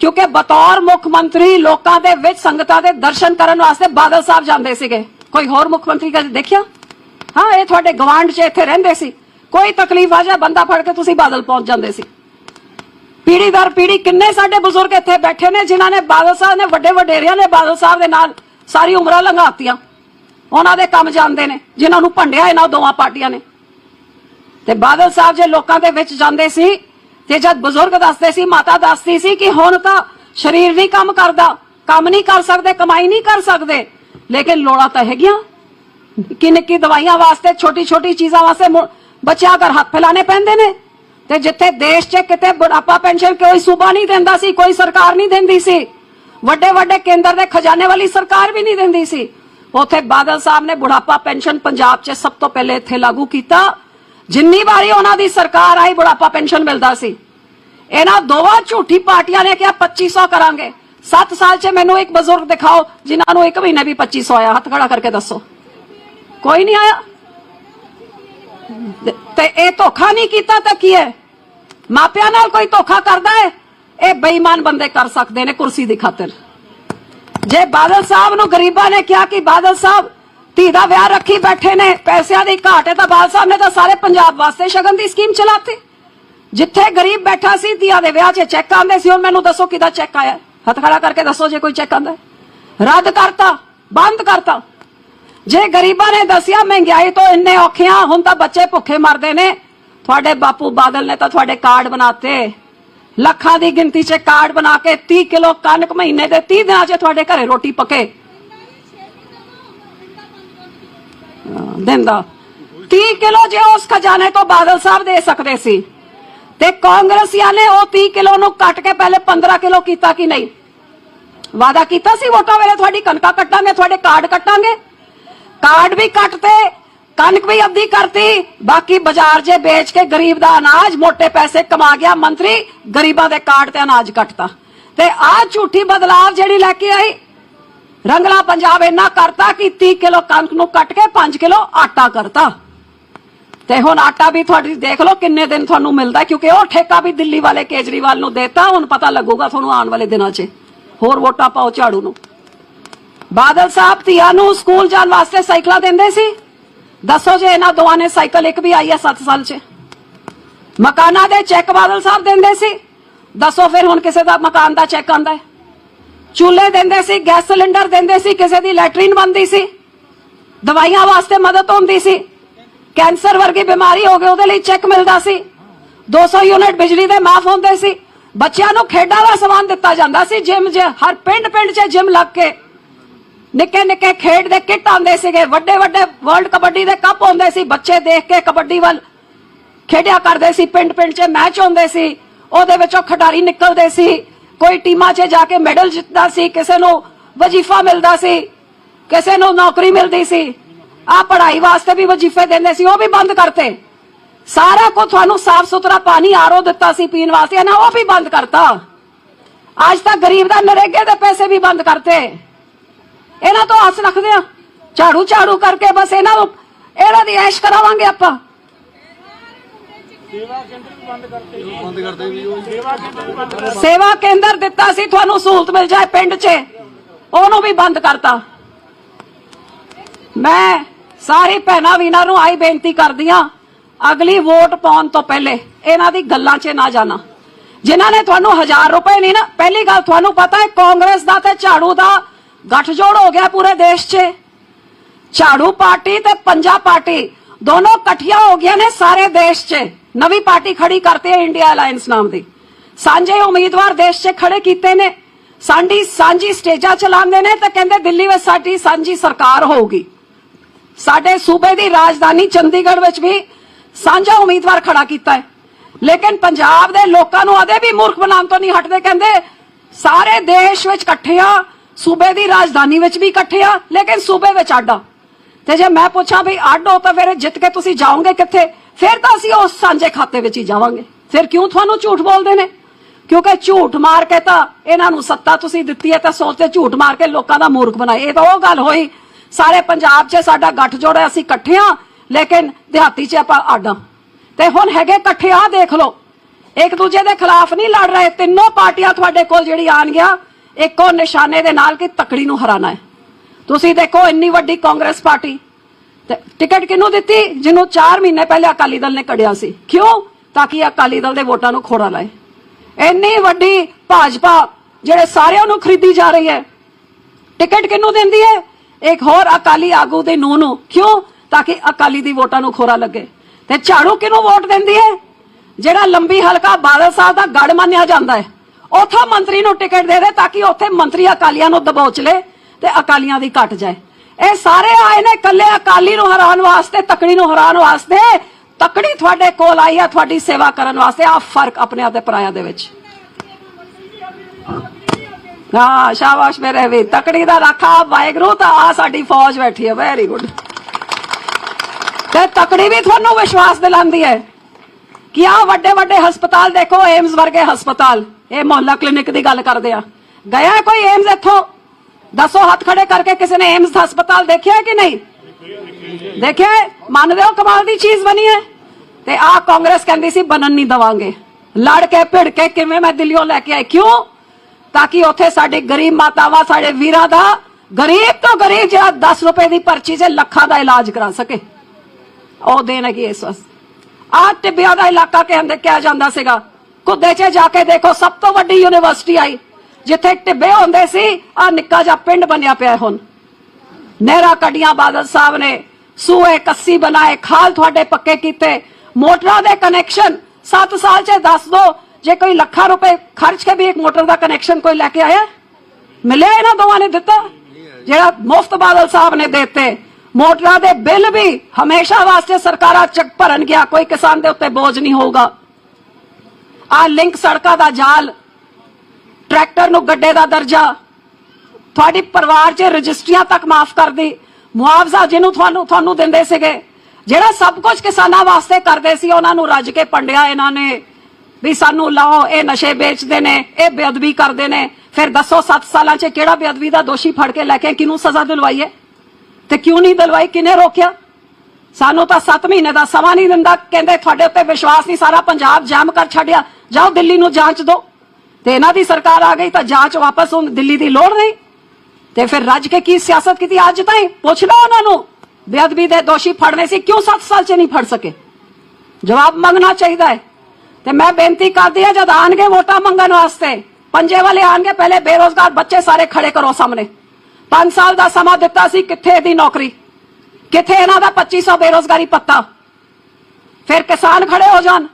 ਕਿਉਂਕਿ ਬਤੌਰ ਮੁੱਖ ਮੰਤਰੀ ਲੋਕਾਂ ਦੇ ਵਿੱਚ ਸੰਗਤਾਂ ਦੇ ਦਰਸ਼ਨ ਕਰਨ ਵਾਸਤੇ ਬਾਦਲ ਸਾਹਿਬ ਜਾਂਦੇ ਸੀਗੇ। ਕੋਈ ਹੋਰ ਮੁੱਖ ਮੰਤਰੀ ਕਦੇ ਦੇਖਿਆ? ਹਾਂ, ਇਹ ਤੁਹਾਡੇ ਗਵਾਂਢ 'ਚ ਇੱਥੇ ਰਹਿੰਦੇ ਸੀ। ਕੋਈ ਤਕਲੀਫ ਆ ਜਾ ਬੰਦਾ ਫੜ ਕੇ ਤੁਸੀਂ ਬਾਦਲ ਪਹੁੰਚ ਜਾਂਦੇ ਸੀ। ਪੀੜੀ ਦਰ ਪੀੜੀ ਕਿੰਨੇ ਸਾਡੇ ਬਜ਼ੁਰਗ ਇੱਥੇ ਬੈਠੇ ਨੇ, ਜਿਨ੍ਹਾਂ ਨੇ ਬਾਦਲ ਸਾਹਿਬ ਨੇ, ਵੱਡੇ ਵਡੇਰਿਆਂ ਨੇ ਬਾਦਲ ਸਾਹਿਬ ਦੇ ਨਾਲ ਸਾਰੀ ਉਮਰਾਂ ਲੰਘਾਤੀਆਂ। ਉਹਨਾਂ ਦੇ ਕੰਮ ਜਾਂਦੇ ਨੇ, ਜਿਨ੍ਹਾਂ ਨੂੰ ਭੰਡਿਆ ਇਹਨਾਂ ਦੋਵਾਂ ਪਾਰਟੀਆਂ ਨੇ। ਤੇ ਬਾਦਲ ਸਾਹਿਬ ਜੇ ਲੋਕਾਂ ਦੇ ਵਿੱਚ ਜਾਂਦੇ ਸੀ ਤੇ ਜਦ ਬਜ਼ੁਰਗ ਦੱਸਦੇ ਸੀ, ਮਾਤਾ ਦੱਸਦੀ ਸੀ ਕਿ ਹੁਣ ਤਾਂ ਸਰੀਰ ਨਹੀਂ ਕੰਮ ਕਰਦਾ, ਕੰਮ ਨਹੀਂ ਕਰ ਸਕਦੇ, ਕਮਾਈ ਨਹੀਂ ਕਰ ਸਕਦੇ, ਲੇਕਿਨ ਲੋੜਾਂ ਤਾਂ ਹੈਗੀਆਂ। ਨਿੱਕੀ ਨਿੱਕੀ ਦਵਾਈਆਂ ਵਾਸਤੇ, ਛੋਟੀ ਛੋਟੀ ਚੀਜ਼ਾਂ ਵਾਸਤੇ ਬੱਚਿਆਂ ਘਰ ਹੱਥ ਫੈਲਾਣੇ ਪੈਂਦੇ ਨੇ। ਤੇ ਜਿੱਥੇ ਦੇਸ਼ 'ਚ ਕਿਤੇ ਬੁਢਾਪਾ ਪੈਨਸ਼ਨ ਕੋਈ ਸੂਬਾ ਨਹੀਂ ਦਿੰਦਾ ਸੀ, ਕੋਈ ਸਰਕਾਰ ਨਹੀਂ ਦਿੰਦੀ ਸੀ। ਵੱਡੇ ਵੱਡੇ ਕੇਂਦਰ ਦੇ ਖਜ਼ਾਨੇ ਵਾਲੀ ਸਰਕਾਰ ਵੀ ਨਹੀਂ ਦਿੰਦੀ ਸੀ। ਉਥੇ ਬਾਦਲ ਸਾਹਿਬ ਨੇ ਬੁਢਾਪਾ ਪੈਨਸ਼ਨ ਪੰਜਾਬ 'ਚ ਸਭ ਤੋਂ ਪਹਿਲੇ ਇੱਥੇ ਲਾਗੂ ਕੀਤਾ। ਜਿੰਨੀ ਵਾਰੀ ਉਹਨਾਂ ਦੀ ਸਰਕਾਰ ਆਈ, ਬੁਢਾਪਾ ਪੈਨਸ਼ਨ ਮਿਲਦਾ ਸੀ। ਇਹਨਾਂ ਦੋਵਾਂ ਝੂਠੀ ਪਾਰਟੀਆਂ ਨੇ ਕਿਹਾ 2500 ਕਰਾਂਗੇ। 7 ਸਾਲ 'ਚ ਮੈਨੂੰ ਇੱਕ ਬਜ਼ੁਰਗ ਦਿਖਾਓ, ਜਿਨ੍ਹਾਂ ਨੂੰ ਇੱਕ ਮਹੀਨੇ ਵੀ 2500 ਆਇਆ। ਹੱਥ ਖੜਾ ਕਰਕੇ ਦੱਸੋ। ਕੋਈ ਨਹੀਂ ਆਇਆ। ਤੇ- ਇਹ ਧੋਖਾ ਨਹੀਂ ਕੀਤਾ ਤਾਂ ਕੀ ਹੈ? ਮਾਪਿਆਂ ਨਾਲ ਕੋਈ ਧੋਖਾ ਕਰਦਾ ਹੈ? ਇਹ ਬੇਈਮਾਨ ਬੰਦੇ ਕਰ ਸਕਦੇ ਨੇ ਕੁਰਸੀ ਦੀ ਖਾਤਰ। ਜੇ ਬਾਦਲ ਸਾਹਿਬ ਨੂੰ ਗਰੀਬਾਂ ਨੇ ਕਿਹਾ ਕਿ ਬਾਦਲ ਸਾਹਿਬ ਧੀ ਦਾ ਵਿਆਹ ਰੱਖੀ ਬੈਠੇ ਨੇ, ਪੈਸਿਆਂ ਦੀ ਘਾਟ ਹੈ ਤਾਂ ਬਾਦਲ ਸਾਹਿਬ ਨੇ ਤਾਂ ਸਾਰੇ ਪੰਜਾਬ ਵਾਸਤੇ ਸ਼ਗਨ ਦੀ ਸਕੀਮ ਚਲਾਤੀ। ਜਿੱਥੇ ਗਰੀਬ ਬੈਠਾ ਸੀ, ਧੀਆਂ ਦੇ ਵਿਆਹ 'ਚ ਚੈੱਕ ਆਉਂਦੇ ਸੀ, ਹੁਣ ਮੈਨੂੰ ਦੱਸੋ ਕਿਹਦਾ ਚੈੱਕ ਆਇਆ? ਹੱਥ ਖੜਾ ਕਰਕੇ ਦੱਸੋ ਜੇ ਕੋਈ ਚੈੱਕ ਆਂਦਾ ਰੱਦ ਕਰਤਾ, ਬੰਦ ਕਰਤਾ। ਜੇ ਗਰੀਬਾਂ ਨੇ ਦੱਸਿਆ, ਮਹਿੰਗਾਈ ਤੋਂ ਇੰਨੇ ਔਖਿਆਂ ਹੁਣ ਤਾਂ ਬੱਚੇ ਭੁੱਖੇ ਮਰਦੇ ਨੇ। ਤੁਹਾਡੇ ਬਾਪੂ ਬਾਦਲ ਨੇ ਤਾਂ ਤੁਹਾਡੇ ਕਾਰਡ ਬਣਾਤੇ। ਲੱਖਾਂ ਦੀ ਗਿਣਤੀ 'ਚ ਕਾਰਡ ਬਣਾ ਕੇ 30 ਕਿਲੋ ਕਣਕ ਮਹੀਨੇ ਦੇ 30 ਦਿਨਾਂ 'ਚ ਤੁਹਾਡੇ ਘਰੇ ਰੋਟੀ ਪਕੇ। ਦਿੰਦਾ। 30 ਕਿਲੋ ਜੇ ਉਸ ਖਜ਼ਾਨੇ ਤੋਂ ਬਾਦਲ ਸਾਹਿਬ ਦੇ ਸਕਦੇ ਸੀ। ਤੇ ਕਾਂਗਰਸੀਆਂ ਨੇ ਉਹ 30 ਕਿਲੋ ਨੂੰ ਕੱਟ ਕੇ ਪਹਿਲੇ 15 ਕਿਲੋ ਕੀਤਾ ਕਿ ਨਹੀਂ? ਵਾਦਾ ਕੀਤਾ ਸੀ ਵੋਟਾਂ ਵੇਲੇ ਤੁਹਾਡੀ ਕਣਕਾਂ ਕੱਟਾਂਗੇ, ਤੁਹਾਡੇ ਕਾਰਡ ਕੱਟਾਂਗੇ। ਕਾਰਡ ਵੀ ਕੱਟਤੇ, ਕਣਕ ਵੀ ਅੱਧੀ ਕਰਤੀ, ਬਾਕੀ ਬਾਜ਼ਾਰ 'ਚ ਵੇਚ ਕੇ ਗਰੀਬ ਦਾ ਅਨਾਜ ਮੋٹے ਪੈਸੇ ਕਮਾ ਗਿਆ ਮੰਤਰੀ, ਗਰੀਬਾਂ ਦੇ ਕਾਰਡ ਤੇ ਅਨਾਜ ਕੱਟਤਾ। ਤੇ ਆਹ ਝੂਠੀ ਬਦਲਾਵ ਜਿਹੜੀ ਲੈ ਕੇ ਆਈ ਰੰਗਲਾ ਪੰਜਾਬ ਇੰਨਾ ਕਰਤਾ ਕਿ 30 ਕਿਲੋ ਕਣਕ ਨੂੰ ਕੱਟ ਕੇ 5 ਕਿਲੋ ਆਟਾ ਕਰਤਾ। ਤੇ ਹੁਣ ਆਟਾ ਵੀ ਤੁਹਾਡੀ ਦੇਖ ਲਓ ਕਿੰਨੇ ਦਿਨ ਤੁਹਾਨੂੰ ਮਿਲਦਾ ਕਿਉਂਕਿ ਉਹ ਠੇਕਾ ਵੀ ਦਿੱਲੀ ਵਾਲੇ ਕੇਜਰੀਵਾਲ ਨੂੰ ਦੇਤਾ, ਹੁਣ ਪਤਾ ਲੱਗੂਗਾ ਤੁਹਾਨੂੰ ਆਉਣ ਵਾਲੇ ਦਿਨਾਂ 'ਚ। ਹੋਰ ਵੋਟਾਂ ਪਾਓ ਝਾੜੂ ਨੂੰ। ਬਾਦਲ ਸਾਹਿਬ ਧੀਆਂ ਨੂੰ ਸਕੂਲ ਜਾਣ ਵਾਸਤੇ ਸਾਈਕਲਾਂ ਦਿੰਦੇ ਸੀ। ਦੱਸੋ ਜੇ ਇਹਨਾਂ ਦੋਵਾਂ ਨੇ ਸਾਈਕਲ ਇੱਕ ਵੀ ਆਈ ਹੈ 7 ਸਾਲ 'ਚ। ਮਕਾਨਾਂ ਦੇ ਚੈੱਕ ਬਾਦਲ ਸਾਹਿਬ ਦਿੰਦੇ ਸੀ। ਦੱਸੋ ਫਿਰ ਹੁਣ ਕਿਸੇ ਦਾ ਮਕਾਨ ਦਾ ਚੈੱਕ ਆਂਦਾ ਹੈ। ਚੁੱਲ੍ਹੇ ਦਿੰਦੇ ਸੀ, ਗੈਸ ਸਿਲੰਡਰ ਦਿੰਦੇ ਸੀ, ਕਿਸੇ ਦੀ ਲੈਟਰੀਨ ਬੰਦੀ ਸੀ, ਦਵਾਈਆਂ ਵਾਸਤੇ ਮਦਦ ਹੁੰਦੀ ਸੀ। ਕੈਂਸਰ ਵਰਗੀ ਬਿਮਾਰੀ ਹੋ ਗਈ, ਉਹਦੇ ਲਈ ਚੈੱਕ ਮਿਲਦਾ ਸੀ। 200 ਯੂਨਿਟ ਬਿਜਲੀ ਦੇ ਮਾਫ ਹੁੰਦੇ ਸੀ। ਬੱਚਿਆਂ ਨੂੰ ਖੇਡਾਂ ਦਾ ਸਮਾਨ ਦਿੱਤਾ ਜਾਂਦਾ ਸੀ, ਜਿਮ 'ਚ ਹਰ ਪਿੰਡ ਪਿੰਡ 'ਚ ਜਿਮ ਲੱਗ ਕੇ। ਨਿੱਕੇ ਨਿੱਕੇ ਖੇਡ ਦੇ ਕਿੱਟ ਆਉਂਦੇ ਸੀਗੇ, ਵੱਡੇ ਵੱਡੇ ਵਰਲਡ ਕਬੱਡੀ ਦੇ ਕੱਪ ਹੁੰਦੇ ਸੀ, ਬੱਚੇ ਦੇਖ ਕੇ ਕਬੱਡੀ ਵੱਲ ਖੇਡਿਆ ਕਰਦੇ ਸੀ, ਪਿੰਡ ਪਿੰਡ 'ਚ ਮੈਚ ਹੁੰਦੇ ਸੀ, ਉਹਦੇ ਵਿੱਚੋਂ ਖਿਡਾਰੀ ਨਿਕਲਦੇ ਸੀ। ਕੋਈ ਟੀਮਾਂ 'ਚ ਜਾ ਕੇ ਮੈਡਲ ਜਿੱਤਦਾ ਸੀ, ਕਿਸੇ ਨੂੰ ਵਜ਼ੀਫਾ ਮਿਲਦਾ ਸੀ, ਕਿਸੇ ਨੂੰ ਨੌਕਰੀ ਮਿਲਦੀ ਸੀ ਆ ਪੜ੍ਹਾਈ ਵਾਸਤੇ ਵੀ ਵਜ਼ੀਫੇ ਦਿੰਦੇ ਸੀ, ਉਹ ਵੀ ਬੰਦ ਕਰਤੇ। ਸਾਰਾ ਕੁਝ ਤੁਹਾਨੂੰ ਸਾਫ਼ ਸੁਥਰਾ ਪਾਣੀ ਆਰੋ ਦਿੱਤਾ ਸੀ ਪੀਣ ਵਾਸਤੇ, ਨਾ ਉਹ ਵੀ ਬੰਦ ਕਰਤਾ। ਅੱਜ ਤਾਂ ਗਰੀਬ ਦਾ ਨਰੇਗੇ ਦੇ ਪੈਸੇ ਵੀ ਬੰਦ ਕਰਤੇ। ਇਹਨਾਂ ਤੋਂ ਆਸ ਰੱਖਦੇ ਆ ਝਾੜੂ ਝਾੜੂ ਕਰਕੇ ਬਸ ਇਹਨਾਂ ਨੂੰ, ਇਹਨਾਂ ਦੀ ਐਸ਼ ਕਰਾਵਾਂਗੇ ਆਪਾਂ। ਸੇਵਾ ਕੇਂਦਰ ਵੀ ਬੰਦ ਕਰਤੇ ਬੰਦ ਕਰਦੇ ਵੀ ਉਹ। ਸੇਵਾ ਕੇਂਦਰ ਵੀ ਬੰਦ ਕਰਤੇ। ਸੇਵਾ ਕੇਂਦਰ ਦਿੱਤਾ ਸੀ ਤੁਹਾਨੂੰ ਸਹੂਲਤ ਮਿਲ ਜਾਏ ਪਿੰਡ 'ਚ। ਉਹਨੂੰ ਵੀ ਬੰਦ ਕਰਤਾ। ਮੈਂ ਸਾਰੀ ਭੈਣਾਂ ਵੀਰਾਂ ਨੂੰ ਆਈ ਬੇਨਤੀ ਕਰਦੀ ਆ ਅਗਲੀ ਵੋਟ ਪਾਉਣ ਤੋਂ ਪਹਿਲੇ ਇਹਨਾਂ ਦੀ ਗੱਲਾਂ 'ਚ ਨਾ ਜਾਣਾ। ਜਿਨ੍ਹਾਂ ਨੇ ਤੁਹਾਨੂੰ 1000 ਰੁਪਏ ਨਹੀਂ ਨਾ ਪਹਿਲੀ ਗੱਲ ਤੁਹਾਨੂੰ ਪਤਾ ਹੈ ਕਾਂਗਰਸ ਦਾ ਤੇ ਝਾੜੂ ਦਾ ਗੱਠਜੋੜ ਹੋ ਗਿਆ ਪੂਰੇ ਦੇਸ਼ 'ਚ। ਝਾੜੂ ਪਾਰਟੀ ਤੇ ਪੰਜਾ ਪਾਰਟੀ ਦੋਨੋਂ ਇਕੱਠੀਆਂ ਹੋ ਗਈਆਂ ਨੇ ਸਾਰੇ ਦੇਸ਼ 'ਚ। ਨਵੀਂ ਪਾਰਟੀ ਖੜੀ ਕਰਤੇ ਹੈ ਇੰਡੀਆ ਅਲਾਈਅੰਸ ਨਾਮ ਦੀ। ਸਾਂਝੇ ਉਮੀਦਵਾਰ ਦੇਸ਼ 'ਚ ਖੜੇ ਕੀਤੇ ਨੇ। ਸਾਡੀ ਸਾਂਝੀ ਸਟੇਜਾਂ ਚਲਾਉਂਦੇ ਨੇ ਤੇ ਕਹਿੰਦੇ ਦਿੱਲੀ ਵਿੱਚ ਸਾਡੀ ਸਾਂਝੀ ਸਰਕਾਰ ਹੋਊਗੀ। ਸਾਡੇ ਸੂਬੇ ਦੀ ਰਾਜਧਾਨੀ ਚੰਡੀਗੜ੍ਹ ਵਿੱਚ ਵੀ ਸਾਂਝਾ ਉਮੀਦਵਾਰ ਖੜਾ ਕੀਤਾ ਹੈ। ਲੇਕਿਨ ਪੰਜਾਬ ਦੇ ਲੋਕਾਂ ਨੂੰ ਅਦੇ ਵੀ ਮੂਰਖ ਬਣਾਉਣ ਤੋਂ ਨਹੀਂ ਹਟਦੇ ਕਹਿੰਦੇ ਸਾਰੇ ਦੇਸ਼ ਵਿੱਚ ਇਕੱਠੇ ਆ, ਸੂਬੇ ਦੀ ਰਾਜਧਾਨੀ ਵਿੱਚ ਵੀ ਇਕੱਠੇ ਆ, ਲੇਕਿਨ ਸੂਬੇ ਵਿੱਚ ਅੱਡ ਆ। ਤੇ ਜੇ ਮੈਂ ਪੁੱਛਾਂ ਵੀ ਅੱਡ ਹੋ ਤਾਂ ਫਿਰ ਜਿੱਤ ਕੇ ਤੁਸੀਂ ਜਾਓਗੇ ਕਿੱਥੇ? ਫਿਰ ਤਾਂ ਅਸੀਂ ਉਸ ਸਾਂਝੇ ਖਾਤੇ ਵਿੱਚ ਹੀ ਜਾਵਾਂਗੇ। ਫਿਰ ਕਿਉਂ ਤੁਹਾਨੂੰ ਝੂਠ ਬੋਲਦੇ ਨੇ? ਕਿਉਂਕਿ ਝੂਠ ਮਾਰ ਕੇ ਤਾਂ ਇਹਨਾਂ ਨੂੰ ਸੱਤਾ ਤੁਸੀਂ ਦਿੱਤੀ ਹੈ ਤਾਂ ਸੋਚਦੇ ਝੂਠ ਮਾਰ ਕੇ ਲੋਕਾਂ ਦਾ ਮੂਰਖ ਬਣਾਏ। ਇਹ ਤਾਂ ਉਹ ਗੱਲ ਹੋਈ। ਸਾਰੇ ਪੰਜਾਬ 'ਚ ਸਾਡਾ ਗੱਠ ਜੋੜ ਅਸੀਂ ਇਕੱਠੇ ਆ ਲੇਕਿਨ ਦਿਹਾਤੀ 'ਚ ਆਪਾਂ ਅੱਡ ਆਂ ਤੇ ਹੁਣ ਹੈਗੇ ਇਕੱਠੇ ਆ ਦੇਖ ਲਓ। ਇੱਕ ਦੂਜੇ ਦੇ ਖਿਲਾਫ ਨਹੀਂ ਲੜ ਰਹੇ। ਤਿੰਨੋਂ ਪਾਰਟੀਆਂ ਤੁਹਾਡੇ ਕੋਲ ਜਿਹੜੀ ਆਣਗੀਆਂ ਇੱਕੋ ਨਿਸ਼ਾਨੇ ਦੇ ਨਾਲ ਕਿ ਤਕੜੀ ਨੂੰ ਹਰਾਣਾ ਹੈ। ਤੁਸੀਂ ਦੇਖੋ, ਇੰਨੀ ਵੱਡੀ ਕਾਂਗਰਸ ਪਾਰਟੀ ਟਿਕਟ ਕਿਹਨੂੰ ਦਿੱਤੀ? ਜਿਹਨੂੰ 4 ਮਹੀਨੇ ਪਹਿਲੇ ਅਕਾਲੀ ਦਲ ਨੇ ਕੱਢਿਆ ਸੀ। ਕਿਉਂ? ਤਾਂ ਕਿ ਅਕਾਲੀ ਦਲ ਦੇ ਵੋਟਾਂ ਨੂੰ ਖੋੜਾ ਲਾਏ। ਇੰਨੀ ਵੱਡੀ ਭਾਜਪਾ ਜਿਹੜੇ ਸਾਰਿਆਂ ਨੂੰ ਖਰੀਦੀ ਜਾ ਰਹੀ ਹੈ, ਟਿਕਟ ਕਿਹਨੂੰ ਦਿੰਦੀ ਹੈ? ਇੱਕ ਹੋਰ ਅਕਾਲੀ ਆਗੂ ਦੇ ਨੂੰ ਨੂੰ। ਕਿਉਂ? ਤਾਂ ਕਿ ਅਕਾਲੀ ਦੀ ਵੋਟਾਂ ਨੂੰ ਖੋਰਾ ਲੱਗੇ। ਤੇ ਝਾੜੂ ਕਿਹਨੂੰ ਵੋਟ ਦਿੰਦੀ ਹੈ? ਜਿਹੜਾ ਲੰਬੀ ਹਲਕਾ ਬਾਦਲ ਸਾਹਿਬ ਦਾ ਗੜ ਮੰਨਿਆ ਜਾਂਦਾ ਹੈ। ਉਥੋਂ ਮੰਤਰੀ ਨੂੰ ਟਿਕਟ ਦੇ ਦੇ ਤਾਂ ਕਿ ਉੱਥੇ ਮੰਤਰੀ ਅਕਾਲੀਆਂ ਨੂੰ ਦਬੋਚ ਲੇ ਤੇ ਅਕਾਲੀਆਂ ਦੀ ਘਟ ਜਾਏ। ਇਹ ਸਾਰੇ ਆਏ ਨੇ ਕੱਲੇ ਅਕਾਲੀ ਨੂੰ ਹਰਾਉਣ ਵਾਸਤੇ, ਤਕੜੀ ਨੂੰ ਹਰਾਉਣ ਵਾਸਤੇ। ਤਕੜੀ ਤੁਹਾਡੇ ਕੋਲ ਆਈ ਹੈ ਤੁਹਾਡੀ ਸੇਵਾ ਕਰਨ ਵਾਸਤੇ। ਆ ਫ਼ਰਕ ਆਪਣੇ ਆਪ ਦੇ ਪਰਾਇਆ ਦੇ ਵਿੱਚ। ਹਾਂ, ਸ਼ਾਬਾਸ਼ ਮੇਰੇ ਵੀ। ਤਕੜੀ ਦਾ ਰੱਖਾ ਵਾਹਿਗੁਰੂ ਤਾਂ ਆ ਸਾਡੀ ਫੌਜ ਬੈਠੀ ਹੈ ਵੈਰੀ ਗੁੱਡ ਤੇ ਤਕੜੀ ਵੀ ਤੁਹਾਨੂੰ ਵਿਸ਼ਵਾਸ ਦਿਲਾਉਂਦੀ ਹੈ ਕਿ ਆ ਵੱਡੇ ਵੱਡੇ ਹਸਪਤਾਲ ਦੇਖੋ ਏਮਸ ਵਰਗੇ ਹਸਪਤਾਲ। ਇਹ ਮੁਹੱਲਾ ਕਲੀਨਿਕ ਦੀ ਗੱਲ ਕਰਦੇ ਆ। ਗਿਆ ਕੋਈ ਏਮਸ ਇੱਥੋਂ? ਦੱਸੋ ਹੱਥ ਖੜੇ ਕਰਕੇ ਕਿਸੇ ਨੇ ਏਮਸ ਹਸਪਤਾਲ ਦੇਖਿਆ ਕਿ ਨਹੀਂ? ਦੇਖਿਆ ਮੰਨਦੇ ਹੋ ਕਮਾਲ ਦੀ ਚੀਜ਼ ਬਣੀ ਹੈ? ਤੇ ਆ ਕਾਂਗਰਸ ਕਹਿੰਦੀ ਸੀ, ਬਣਨ ਨਹੀਂ ਦਵਾਂਗੇ। ਲੜ ਕੇ, ਭਿੜ ਕੇ ਕਿਵੇਂ ਮੈਂ ਦਿੱਲੀੋਂ ਲੈ ਕੇ ਆਈ? ਕਿਉਂ? ਤਾਂ ਕਿ ਉੱਥੇ ਸਾਡੇ ਗਰੀਬ ਮਾਤਾਵਾਂ, ਸਾਡੇ ਵੀਰਾਂ ਦਾ ਗਰੀਬ ਤੋਂ ਗਰੀਬ ਜਿਹੜਾ 10 ਰੁਪਏ ਦੀ ਪਰਚੀ 'ਚ ਲੱਖਾਂ ਦਾ ਇਲਾਜ ਕਰਾ ਸਕੇ। ਉਹ ਦੇਣ ਦੇਣਗੇ ਇਸ ਵਸ। ਆ ਟਿੱਬਿਆਂ ਦਾ ਇਲਾਕਾ ਕਹਿੰਦੇ ਕਿਹਾ ਜਾਂਦਾ ਸੀਗਾ? ਕੁੱਦੇ 'ਚ ਜਾ ਕੇ ਦੇਖੋ, ਸਭ ਤੋਂ ਵੱਡੀ ਯੂਨੀਵਰਸਿਟੀ ਆਈ। ਜਿੱਥੇ ਟਿੱਬੇ ਹੁੰਦੇ ਸੀ ਆ ਨਿੱਕਾ ਜਿਹਾ ਪਿੰਡ ਬਣਿਆ ਪਿਆ ਹੁਣ। ਨਹਿਰਾਂ ਕੱਢੀਆਂ ਬਾਦਲ ਸਾਹਿਬ ਨੇ ਸੂਏ ਕੱਸੀ ਬਣਾਏ, ਖਾਲ ਤੁਹਾਡੇ ਪੱਕੇ ਕੀਤੇ। ਮੋਟਰਾਂ ਦੇ ਕਨੈਕਸ਼ਨ 7 ਸਾਲ 'ਚ ਦੱਸ ਦੋ, ਜੇ ਕੋਈ ਲੱਖਾਂ ਰੁਪਏ ਖਰਚ ਕੇ ਵੀ ਇੱਕ ਮੋਟਰ ਦਾ ਕਨੈਕਸ਼ਨ ਕੋਈ ਲੈ ਕੇ ਆਇਆ? ਮਿਲਿਆ ਇਹਨਾਂ ਦੋਵਾਂ ਨੇ ਦਿੱਤਾ? ਜਿਹੜਾ ਮੁਫਤ ਬਾਦਲ ਸਾਹਿਬ ਨੇ ਦਿੱਤੇ। ਮੋਟਰਾਂ ਦੇ ਬਿੱਲ ਵੀ ਹਮੇਸ਼ਾ ਵਾਸਤੇ ਸਰਕਾਰਾਂ ਚੱਕ ਭਰਨ ਗਿਆ, ਕੋਈ ਕਿਸਾਨ ਦੇ ਉੱਤੇ ਬੋਝ ਨਹੀਂ ਹੋਊਗਾ। ਆ ਲਿੰਕ ਸੜਕਾਂ ਦਾ ਜਾਲ ਟਰੈਕਟਰ ਨੂੰ ਗੱਡੇ ਦਾ ਦਰਜਾ। ਤੁਹਾਡੀ ਪਰਿਵਾਰ 'ਚ ਰਜਿਸਟਰੀਆਂ ਤੱਕ ਮਾਫ ਕਰ ਦੀ। ਮੁਆਵਜ਼ਾ ਜਿਹਨੂੰ ਤੁਹਾਨੂੰ ਤੁਹਾਨੂੰ ਦਿੰਦੇ ਸੀਗੇ, ਜਿਹੜਾ ਸਭ ਕੁਝ ਕਿਸਾਨਾਂ ਵਾਸਤੇ ਕਰਦੇ ਸੀ, ਉਹਨਾਂ ਨੂੰ ਰੱਜ ਕੇ ਪੰਡਿਆ ਇਹਨਾਂ ਨੇ। ਵੀ ਸਾਨੂੰ ਲਾਓ, ਇਹ ਨਸ਼ੇ ਵੇਚਦੇ ਨੇ, ਇਹ ਬੇਅਦਬੀ ਕਰਦੇ ਨੇ। ਫਿਰ ਦੱਸੋ 7 ਸਾਲਾਂ 'ਚ ਕਿਹੜਾ ਬੇਅਦਬੀ ਦਾ ਦੋਸ਼ੀ ਫੜ ਕੇ ਲੈ ਕੇ ਕਿਹਨੂੰ ਸਜ਼ਾ ਦਿਲਵਾਈ ਹੈ ਤੇ ਕਿਉਂ ਨਹੀਂ ਦਿਲਵਾਈ? ਕਿਨੇ ਰੋਕਿਆ? ਸਾਨੂੰ ਤਾਂ 7 ਮਹੀਨੇ ਦਾ ਸਮਾਂ ਨਹੀਂ ਦਿੰਦਾ। ਕਹਿੰਦੇ ਤੁਹਾਡੇ ਉੱਤੇ ਵਿਸ਼ਵਾਸ ਨਹੀਂ, ਸਾਰਾ ਪੰਜਾਬ ਜਾਮ ਕਰ ਛੱਡਿਆ। ਜਾਓ, ਦਿੱਲੀ ਨੂੰ ਜਾਂਚ ਦਿਓ। ਤੇ ਇਹਨਾਂ ਦੀ ਸਰਕਾਰ ਆ ਗਈ ਤਾਂ ਜਾਂਚ ਵਾਪਸ ਹੁਣ ਦਿੱਲੀ ਦੀ ਲੋੜ ਨਹੀਂ। ਤੇ ਫਿਰ ਰੱਜ ਕੇ ਕੀ ਸਿਆਸਤ ਕੀਤੀ ਅੱਜ ਤਾਈਂ? ਪੁੱਛ ਲਓ ਉਹਨਾਂ ਨੂੰ। ਬੇਅਦਬੀ ਦੇ ਦੋਸ਼ੀ ਫੜਨੇ ਸੀ, ਕਿਉਂ 7 ਸਾਲ 'ਚ ਨਹੀਂ ਫੜ ਸਕੇ? ਜਵਾਬ ਮੰਗਣਾ ਚਾਹੀਦਾ ਹੈ। ਤੇ ਮੈਂ ਬੇਨਤੀ ਕਰਦੀ ਹਾਂ, ਜਦ ਆਣਗੇ ਵੋਟਾਂ ਮੰਗਣ ਵਾਸਤੇ, ਪੰਜੇ ਵਾਲੇ ਆਣਗੇ, ਪਹਿਲੇ ਬੇਰੋਜ਼ਗਾਰ ਬੱਚੇ ਸਾਰੇ ਖੜੇ ਕਰੋ ਸਾਹਮਣੇ। 5 ਸਾਲ ਦਾ ਸਮਾਂ ਦਿੱਤਾ ਸੀ, ਕਿੱਥੇ ਇਹਦੀ ਨੌਕਰੀ? ਕਿੱਥੇ ਇਹਨਾਂ ਦਾ 2500 ਬੇਰੋਜ਼ਗਾਰੀ ਪੱਤਾ? ਫਿਰ ਕਿਸਾਨ ਖੜੇ ਹੋ ਜਾਣ।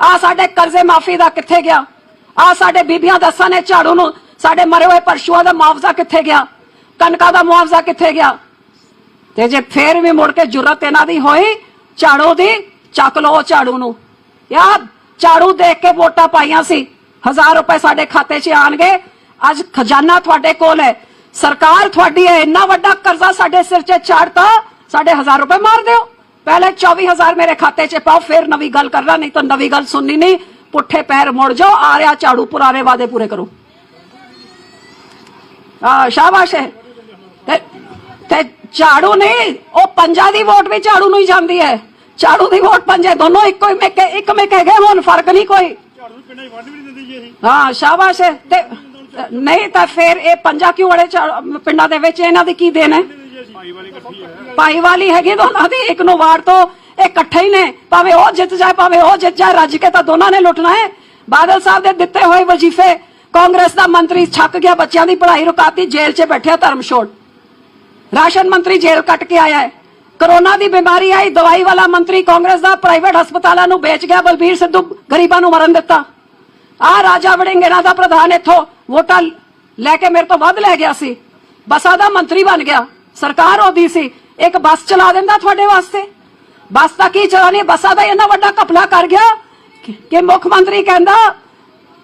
ਆ ਸਾਡੇ ਕਰਜ਼ੇ ਮਾਫੀ ਦਾ ਕਿੱਥੇ ਗਿਆ? ਆ ਸਾਡੇ ਬੀਬੀਆਂ ਦੱਸਾਂ ਨੇ ਝਾੜੂ ਨੂੰ ਸਾਡੇ ਮਰੇ ਹੋਏ ਪਰਸ਼ੂਆਂ ਦਾ ਮੁਆਵਜ਼ਾ ਕਿੱਥੇ ਗਿਆ? ਕਣਕਾਂ ਦਾ ਮੁਆਵਜ਼ਾ ਕਿੱਥੇ ਗਿਆ? ਤੇ ਜੇ ਫੇਰ ਵੀ ਮੁੜ ਕੇ ਜੁਰਤ ਇਹਨਾਂ ਦੀ ਹੋਈ, ਝਾੜੂ ਦੀ, ਚੱਕ ਲਓ ਝਾੜੂ ਨੂੰ। ਯਾਰ, ਝਾੜੂ ਦੇਖ ਕੇ ਵੋਟਾਂ ਪਾਈਆਂ ਸੀ। ਹਜ਼ਾਰ ਰੁਪਏ ਸਾਡੇ ਖਾਤੇ 'ਚ ਆਣਗੇ। ਅੱਜ ਖਜ਼ਾਨਾ ਤੁਹਾਡੇ ਕੋਲ ਹੈ। ਸਰਕਾਰ ਤੁਹਾਡੀ ਹੈ, ਇੰਨਾ ਵੱਡਾ ਕਰਜ਼ਾ ਸਾਡੇ ਸਿਰ 'ਚ ਚਾੜਤਾ, ਸਾਡੇ ਹਜ਼ਾਰ ਰੁਪਏ ਮਾਰ ਦਿਓ। ਪਹਿਲੇ 24000 ਮੇਰੇ ਖਾਤੇ 'ਚ ਪਾਓ, ਫਿਰ ਨਵੀਂ ਗੱਲ ਕਰਨਾ, ਨਹੀਂ ਤਾਂ ਨਵੀਂ ਗੱਲ ਸੁਣਨੀ ਨਹੀਂ। ਪੁੱਠੇ ਪੈਰ ਮੁੜ ਜਾਓ ਆ ਰਿਹਾ ਝਾੜੂ ਪੁਰਾਣੇ ਵਾਦੇ ਪੂਰੇ ਕਰੋ। ਆ ਸ਼ਾਬਾਸ਼ ਹੈ। ਤੇ ਤੇ ਝਾੜੂ ਨਹੀਂ ਉਹ ਪੰਜਾ ਦੀ ਵੋਟ ਵੀ ਝਾੜੂ ਨੂੰ ਹੀ ਜਾਂਦੀ ਹੈ। ਝਾੜੂ ਦੀ ਵੋਟ ਪੰਜੇ ਦੋਨੋਂ ਇੱਕੋ ਹੀ ਮਿੱਕੇ ਇੱਕ ਮਿੱਕੇ ਗਏ ਹੁਣ ਫ਼ਰਕ ਨਹੀਂ ਕੋਈ। ਝਾੜੂ ਵੀ ਪਿੰਡਾਂ 'ਚ ਵੰਡ ਵੀ ਨਹੀਂ ਦਿੰਦੇ ਜੀ ਅਸੀਂ ਹਾਂ ਸ਼ਾਬਾਸ਼ ਹੈ। ਤੇ ਨਹੀਂ ਤਾਂ ਫਿਰ ਇਹ ਪੰਜਾ ਕਿਉਂ ਅੜੇ ਝਾੜੂ- ਪਿੰਡਾਂ ਦੇ ਵਿੱਚ ਇਹਨਾਂ ਦੀ ਕੀ ਦੇਣ ਹੈ? ਭਾਈ ਵਾਲੀ ਇਕੱਠੀ ਹੈ। ਭਾਈ ਵਾਲੀ ਹੈਗੀ ਦੋਨਾਂ ਦੀ ਇੱਕ ਨੂੰ ਵਾਰ ਤੋਂ ਇਹ ਇਕੱਠੇ ਹੀ ਨੇ। ਭਾਵੇਂ ਉਹ ਜਿੱਤ ਜਾਏ, ਭਾਵੇਂ ਉਹ ਜਿੱਤ ਜਾਏ, ਰੱਜ ਕੇ ਤਾਂ ਦੋਨਾਂ ਨੇ ਲੁੱਟਣਾ ਹੈ। ਬਾਦਲ ਸਾਹਿਬ ਦੇ ਦਿੱਤੇ ਹੋਏ ਵਜ਼ੀਫੇ, ਕਾਂਗਰਸ ਦਾ ਮੰਤਰੀ ਛੱਕ ਗਿਆ, ਬੱਚਿਆਂ ਦੀ ਪੜ੍ਹਾਈ ਰੁਕਾਤੀ, ਜੇਲ੍ਹ 'ਚ ਬੈਠਿਆ ਧਰਮਸ਼ੋੜ ਰਾਸ਼ਨ ਮੰਤਰੀ ਜੇਲ੍ਹ ਕੱਟ ਕੇ ਆਇਆ ਹੈ। ਕਰੋਨਾ ਦੀ ਬਿਮਾਰੀ ਆਈ, ਦਵਾਈ ਵਾਲਾ ਮੰਤਰੀ ਕਾਂਗਰਸ ਦਾ ਪ੍ਰਾਈਵੇਟ ਹਸਪਤਾਲਾਂ ਨੂੰ ਵੇਚ ਗਿਆ, ਬਲਬੀਰ ਸਿੱਧੂ ਗਰੀਬਾਂ ਨੂੰ ਮਰਨ ਦਿੱਤਾ। ਆ ਰਾਜਾ ਵੜਿੰਗ ਇਹਨਾਂ ਦਾ ਪ੍ਰਧਾਨ ਇੱਥੋਂ ਵੋਟਾਂ ਲੈ ਕੇ ਮੇਰੇ ਤੋਂ ਵੱਧ ਲੈ ਗਿਆ ਸੀ। ਬੱਸਾਂ ਦਾ ਮੰਤਰੀ ਬਣ ਗਿਆ। ਸਰਕਾਰ ਉਹਦੀ ਸੀ। ਇੱਕ ਬੱਸ ਚਲਾ ਦਿੰਦਾ ਤੁਹਾਡੇ ਵਾਸਤੇ। ਬੱਸ ਤਾਂ ਕੀ ਚਲਾਣੀ ਬੱਸਾਂ ਦਾ ਇੰਨਾ ਵੱਡਾ ਕਪਲਾ ਕਰ ਗਿਆ ਕਿ- ਮੁੱਖ ਮੰਤਰੀ ਕਹਿੰਦਾ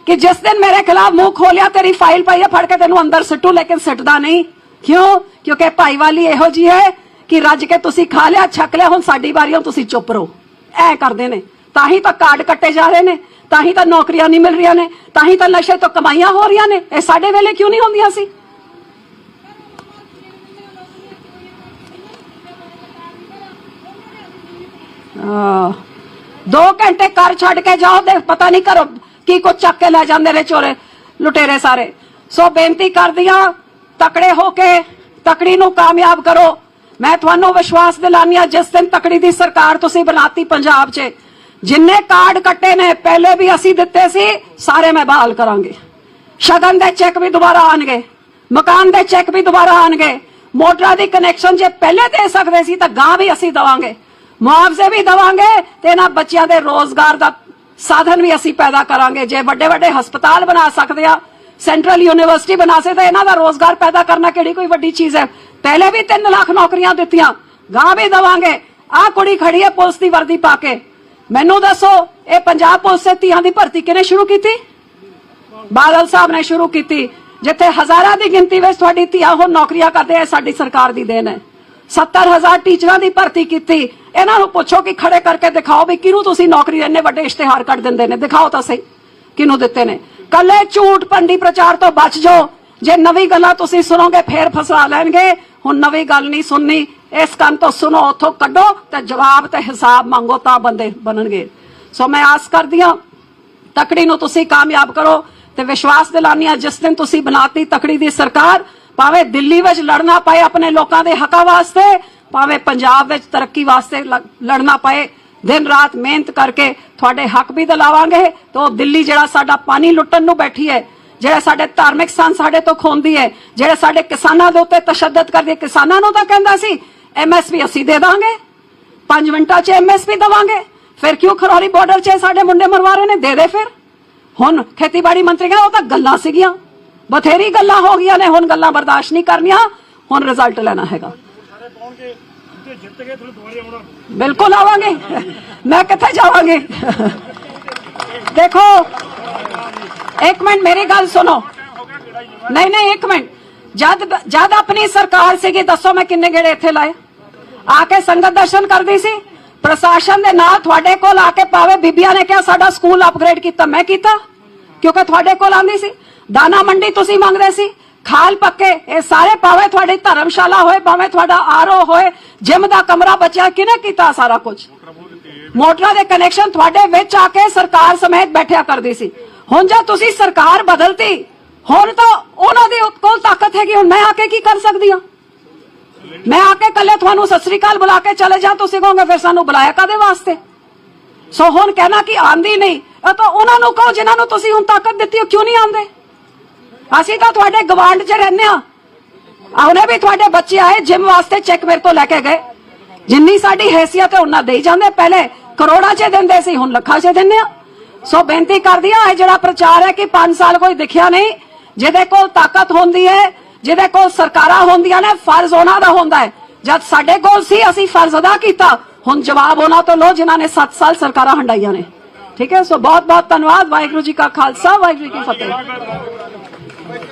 ਕਿ ਜਿਸ ਦਿਨ ਮੇਰੇ ਖਿਲਾਫ ਮੂੰਹ ਖੋਲਿਆ, ਤੇਰੀ ਫਾਈਲ ਪਈ ਹੈ, ਫੜ ਕੇ ਤੈਨੂੰ ਅੰਦਰ ਸਿੱਟੂ, ਲੇਕਿਨ ਸਿੱਟਦਾ ਨਹੀਂ। ਕਿਉਂ? ਕਿਉਂਕਿ ਭਾਈਵਾਲੀ ਇਹੋ ਜੀ ਹੈ ਕਿ ਰੱਜ ਕੇ ਤੁਸੀਂ ਖਾ ਲਿਆ, ਛਕ ਲਿਆ, ਹੁਣ ਸਾਡੀ ਵਾਰੀ ਹੁਣ ਤੁਸੀਂ ਚੁੱਪ ਰਹੋ। ਐ ਕਰਦੇ ਨੇ। ਤਾਂ ਹੀ ਤਾਂ ਕਾਰਡ ਕੱਟੇ ਜਾ ਰਹੇ ਨੇ, ਤਾਂ ਹੀ ਤਾਂ ਨੌਕਰੀਆਂ ਨਹੀਂ ਮਿਲ ਰਹੀਆਂ ਨੇ, ਤਾਂ ਹੀ ਤਾਂ ਨਸ਼ੇ ਤੋਂ ਕਮਾਈਆਂ ਹੋ ਰਹੀਆਂ ਨੇ। ਇਹ ਸਾਡੇ ਵੇਲੇ ਕਿਉਂ ਨਹੀਂ ਹੁੰਦੀਆਂ ਸੀ? ਆਹ, ਦੋ ਘੰਟੇ ਘਰ ਛੱਡ ਕੇ ਜਾਓ ਤੇ ਪਤਾ ਨਹੀਂ ਕਰੋ ਕੀ ਕੁਛ ਚੱਕ ਕੇ ਲੈ ਜਾਂਦੇ ਨੇ ਚੋਰੇ ਲੁਟੇਰੇ ਸਾਰੇ। ਸੋ ਬੇਨਤੀ ਕਰਦੀਆਂ ਤਕੜੇ ਹੋ ਕੇ ਤਕੜੀ ਨੂੰ ਕਾਮਯਾਬ ਕਰੋ। ਮੈਂ ਤੁਹਾਨੂੰ ਵਿਸ਼ਵਾਸ ਦਿਲਾਨੀ ਆ ਜਿਸ ਦਿਨ ਤਕੜੀ ਦੀ ਸਰਕਾਰ ਤੁਸੀਂ ਬਣਾਤੀ ਪੰਜਾਬ 'ਚ ਜਿੰਨੇ ਕਾਰਡ ਕੱਟੇ ਨੇ ਪਹਿਲੇ ਵੀ ਅਸੀਂ ਦਿੱਤੇ ਸੀ ਸਾਰੇ ਮੈਂ ਬਹਾਲ ਕਰਾਂਗੇ। ਸ਼ਗਨ ਦੇ ਚੈੱਕ ਵੀ ਦੁਬਾਰਾ ਆਣਗੇ ਮਕਾਨ ਦੇ ਚੈੱਕ ਵੀ ਦੁਬਾਰਾ ਆਣਗੇ ਮੋਟਰਾਂ ਦੀ ਕਨੈਕਸ਼ਨ ਜੇ ਪਹਿਲੇ ਦੇ ਸਕਦੇ ਸੀ ਤਾਂ ਗਾਂ ਵੀ ਅਸੀਂ ਦਵਾਂਗੇ। ਮੁਆਵਜ਼ੇ ਵੀ ਦਵਾਂਗੇ ਤੇ ਇਹਨਾਂ ਬੱਚਿਆਂ ਦੇ ਰੋਜ਼ਗਾਰ ਦਾ ਸਾਧਨ ਵੀ ਅਸੀਂ ਪੈਦਾ ਕਰਾਂਗੇ। ਜੇ ਵੱਡੇ ਵੱਡੇ ਹਸਪਤਾਲ ਬਣਾ ਸਕਦੇ ਆ, ਸੈਂਟਰਲ ਯੂਨੀਵਰਸਿਟੀ ਬਣਾ ਸਕਦੇ ਇਹਨਾਂ ਦਾ ਰੋਜ਼ਗਾਰ ਪੈਦਾ ਕਰਨਾ ਕਿਹੜੀ ਕੋਈ ਵੱਡੀ ਚੀਜ਼ ਹੈ? ਪਹਿਲੇ ਵੀ 3 ਲੱਖ ਨੌਕਰੀਆਂ ਦਿੱਤੀਆਂ ਗਾਂ ਵੀ ਦਵਾਂਗੇ। ਆਹ ਕੁੜੀ ਖੜੀ ਹੈ ਪੁਲਿਸ ਦੀ ਵਰਦੀ ਪਾ ਕੇ। ਮੈਨੂੰ ਦੱਸੋ, ਇਹ ਪੰਜਾਬ ਪੁਲਿਸ ਦੇ ਧੀਆਂ ਦੀ ਭਰਤੀ ਕਿਹਨੇ ਸ਼ੁਰੂ ਕੀਤੀ? ਬਾਦਲ ਸਾਹਿਬ ਨੇ ਸ਼ੁਰੂ ਕੀਤੀ। ਜਿੱਥੇ ਹਜ਼ਾਰਾਂ ਦੀ ਗਿਣਤੀ ਵਿੱਚ ਤੁਹਾਡੀ ਧੀਆਂ ਹੁਣ ਨੌਕਰੀਆਂ ਕਰਦੇ ਐ ਸਾਡੀ ਸਰਕਾਰ ਦੀ ਦੇਣ ਹੈ। 70000 ਟੀਚਰਾਂ ਦੀ ਭਰਤੀ ਕੀਤੀ। ਇਹਨਾਂ ਨੂੰ ਪੁੱਛੋ ਕਿ ਖੜੇ ਕਰਕੇ ਦਿਖਾਓ ਵੀ ਕਿਹਨੂੰ ਤੁਸੀਂ ਨੌਕਰੀ ਇੰਨੇ ਵੱਡੇ ਇਸ਼ਤਿਹਾਰ ਕੱਢ ਦਿੰਦੇ ਨੇ। ਦਿਖਾਓ ਤਾਂ ਸਹੀ ਕਿਹਨੂੰ ਦਿੱਤੇ ਨੇ। ਕੱਲੇ ਝੂਠ ਪੰਡੀ ਪ੍ਰਚਾਰ ਤੋਂ ਬਚ ਜਾਓ। ਜੇ ਨਵੀਂ ਗੱਲਾਂ ਤੁਸੀਂ ਸੁਣੋਗੇ, ਫੇਰ ਫਸਾ ਲੈਣਗੇ। ਹੁਣ ਨਵੀਂ ਗੱਲ ਨਹੀਂ ਸੁਣਨੀ। ਇਸ ਕੰਮ ਤੋਂ ਸੁਣੋ, ਉੱਥੋਂ ਕੱਢੋ ਤੇ ਜਵਾਬ ਤੇ ਹਿਸਾਬ ਮੰਗੋ ਤਾਂ ਬੰਦੇ ਬਣਨਗੇ। ਸੋ ਮੈਂ ਆਸ ਕਰਦੀ ਹਾਂ, ਤਕੜੀ ਨੂੰ ਤੁਸੀਂ ਕਾਮਯਾਬ ਕਰੋ ਤੇ ਵਿਸ਼ਵਾਸ ਦਿਲਾਨੀ ਆ ਜਿਸ ਦਿਨ ਤੁਸੀਂ ਬਣਾਤੀ ਤਕੜੀ ਦੀ ਸਰਕਾਰ ਭਾਵੇਂ ਦਿੱਲੀ ਵਿੱਚ ਲੜਨਾ ਪਏ ਆਪਣੇ ਲੋਕਾਂ ਦੇ ਹੱਕਾਂ ਵਾਸਤੇ, ਭਾਵੇਂ ਪੰਜਾਬ ਵਿੱਚ ਤਰੱਕੀ ਵਾਸਤੇ ਲੜਨਾ ਪਏ, ਦਿਨ ਰਾਤ ਮਿਹਨਤ ਕਰਕੇ ਤੁਹਾਡੇ ਹੱਕ ਵੀ ਦਿਲਾਵਾਂਗੇ ਤੇ ਉਹ ਦਿੱਲੀ ਜਿਹੜਾ ਸਾਡਾ ਪਾਣੀ ਲੁੱਟਣ ਨੂੰ ਬੈਠੀ ਹੈ, ਜਿਹੜੇ ਸਾਡੇ ਧਾਰਮਿਕ ਸਥਾਨ ਸਾਡੇ ਤੋਂ ਖੋਂਦੀ ਹੈ, ਜਿਹੜੇ ਸਾਡੇ ਕਿਸਾਨਾਂ ਦੇ ਉੱਤੇ ਤਸ਼ੱਦਦ ਕਰਦੀ ਕਿਸਾਨਾਂ ਨੂੰ ਤਾਂ ਕਹਿੰਦਾ ਸੀ ਐਮਐਸਪੀ ਅਸੀਂ ਦੇ ਦਾਂਗੇ 5 ਮਿੰਟਾਂ 'ਚ ਐਮਐਸਪੀ ਦਵਾਂਗੇ, ਫਿਰ ਕਿਉਂ ਖਰੋਰੀ ਬਾਰਡਰ 'ਚ ਸਾਡੇ ਮੁੰਡੇ ਮਰਵਾ ਰਹੇ ਨੇ, ਦੇ ਦੇ ਫਿਰ। ਹੁਣ ਖੇਤੀਬਾੜੀ ਮੰਤਰੀ ਕਹਿੰਦਾ ਉਹ ਤਾਂ ਗੱਲਾਂ ਸੀਗੀਆਂ। ਬਥੇਰੀ ਗੱਲਾਂ ਹੋ ਗਈਆਂ ਨੇ ਹੁਣ ਗੱਲਾਂ ਬਰਦਾਸ਼ਤ ਨਹੀਂ ਕਰਨੀਆਂ ਹੁਣ ਰਿਜ਼ਲਟ ਲੈਣਾ ਹੈਗਾ। ਬਿਲਕੁਲ ਆਵਾਂਗੇ। ਮੈਂ ਕਿੱਥੇ ਜਾਵਾਂਗੇ? ਦੇਖੋ ਇੱਕ ਮਿੰਟ ਮੇਰੀ ਗੱਲ ਸੁਣੋ। ਨਹੀਂ ਨਹੀਂ ਇੱਕ ਮਿੰਟ। ਜਦ ਜਦ ਆਪਣੀ ਸਰਕਾਰ ਸੀਗੀ ਦੱਸੋ ਮੈਂ ਕਿੰਨੇ ਗੇੜੇ ਇੱਥੇ ਲਾਏ? ਆ ਕੇ ਸੰਗਤ ਦਰਸ਼ਨ ਕਰਦੀ ਸੀ? ਪ੍ਰਸ਼ਾਸਨ ਦੇ ਨਾਲ ਤੁਹਾਡੇ ਕੋਲ ਆ ਕੇ ਪਾਵੇ ਬੀਬੀਆਂ ਨੇ ਕਿਹਾ ਸਾਡਾ ਸਕੂਲ ਅਪਗ੍ਰੇਡ ਕੀਤਾ। ਮੈਂ ਕੀਤਾ? ਕਿਉਂਕਿ ਤੁਹਾਡੇ ਕੋਲ ਆਂਦੀ ਸੀ? ਦਾਣਾ ਮੰਡੀ ਤੁਸੀਂ ਮੰਗਦੇ ਸੀ? ਖਾਲ ਪੱਕੇ, ਇਹ ਸਾਰੇ ਭਾਵੇਂ ਤੁਹਾਡੀ ਧਰਮਸ਼ਾਲਾ ਹੋਏ, ਭਾਵੇਂ ਤੁਹਾਡਾ ਆਰਓ ਹੋਏ, ਜਿਮ ਦਾ ਕਮਰਾ ਬਚਿਆ ਕਿਨੇ ਕੀਤਾ ਸਾਰਾ ਕੁਝ? ਮੋਟਰਾਂ ਦੇ ਕਨੈਕਸ਼ਨ ਤੁਹਾਡੇ ਵਿੱਚ ਆ ਕੇ ਸਰਕਾਰ ਸਮੇਤ ਬੈਠਿਆ ਕਰਦੀ ਸੀ। ਹੁਣ ਜੇ ਤੁਸੀਂ ਸਰਕਾਰ ਬਦਲਤੀ, ਹੁਣ ਤਾਂ ਉਹਨਾਂ ਦੇ ਕੋਲ ਤਾਕਤ ਹੈਗੀ, ਹੁਣ ਮੈਂ ਆ ਕੇ ਕੀ ਕਰ ਸਕਦੀ ਹਾਂ? ਮੈਂ ਆ ਕੇ ਕੱਲੇ ਤੁਹਾਨੂੰ ਸਤਿ ਸ੍ਰੀ ਅਕਾਲ ਬੁਲਾ ਕੇ ਚਲੇ ਜਾ ਤੁਸੀਂ ਕਹੋਗੇ ਫਿਰ ਸਾਨੂੰ ਬੁਲਾਇਆ ਕਾਦੇ ਵਾਸਤੇ? ਸੋ ਹੁਣ ਕਹਿਣਾ ਕਿ ਆਂਦੀ ਨਹੀਂ ਤਾਂ ਉਹਨਾਂ ਨੂੰ ਕਹੋ, ਜਿਨ੍ਹਾਂ ਨੂੰ ਤੁਸੀਂ ਹੁਣ ਤਾਕਤ ਦਿੱਤੀ, ਉਹ ਕਿਉਂ ਨਹੀਂ ਆਉਂਦੇ? ਅਸੀਂ ਤਾਂ ਤੁਹਾਡੇ ਗਵਾਂਢ 'ਚ ਰਹਿੰਦੇ ਆ ਉਹਨੇ ਵੀ ਤੁਹਾਡੇ ਬੱਚੇ ਆਏ ਜਿਮ ਵਾਸਤੇ ਚੈੱਕ ਮੇਰੇ ਤੋਂ ਲੈ ਕੇ ਗਏ। ਜਿੰਨੀ ਸਾਡੀ ਹੈਸੀਅਤ ਹੈ, ਉਹਨਾਂ ਦੇ ਜਾਂਦੇ। ਪਹਿਲੇ ਕਰੋੜਾਂ 'ਚ ਦਿੰਦੇ ਸੀ, ਹੁਣ ਲੱਖਾਂ 'ਚ ਦਿੰਦੇ ਆ ਸੋ ਬੇਨਤੀ ਕਰਦੀ ਆ ਇਹ ਜਿਹੜਾ ਪ੍ਰਚਾਰ ਹੈ ਕਿ 5 ਸਾਲ ਕੋਈ ਦਿਖਿਆ ਨਹੀਂ। ਜਿਹਦੇ ਕੋਲ ਤਾਕਤ ਹੁੰਦੀ ਹੈ, ਜਿਹਦੇ ਕੋਲ ਸਰਕਾਰਾਂ ਹੁੰਦੀਆਂ ਨੇ, ਫਰਜ਼ ਉਹਨਾਂ ਦਾ ਹੁੰਦਾ ਹੈ। ਜਦ ਸਾਡੇ ਕੋਲ ਸੀ, ਅਸੀਂ ਫਰਜ਼ ਅਦਾ ਕੀਤਾ। ਹੁਣ ਜਵਾਬ ਉਹਨਾਂ ਤੋਂ ਲੋ ਜਿਨ੍ਹਾਂ ਨੇ 7 ਸਾਲ ਸਰਕਾਰਾਂ ਹੰਡਾਈਆਂ ਨੇ। ਠੀਕ ਹੈ, ਸੋ ਬਹੁਤ ਬਹੁਤ ਧੰਨਵਾਦ। ਵਾਹਿਗੁਰੂ ਜੀ ਕਾ ਖਾਲਸਾ, ਵਾਹਿਗੁਰੂ ਜੀ ਕੀ ਫਤਿਹ।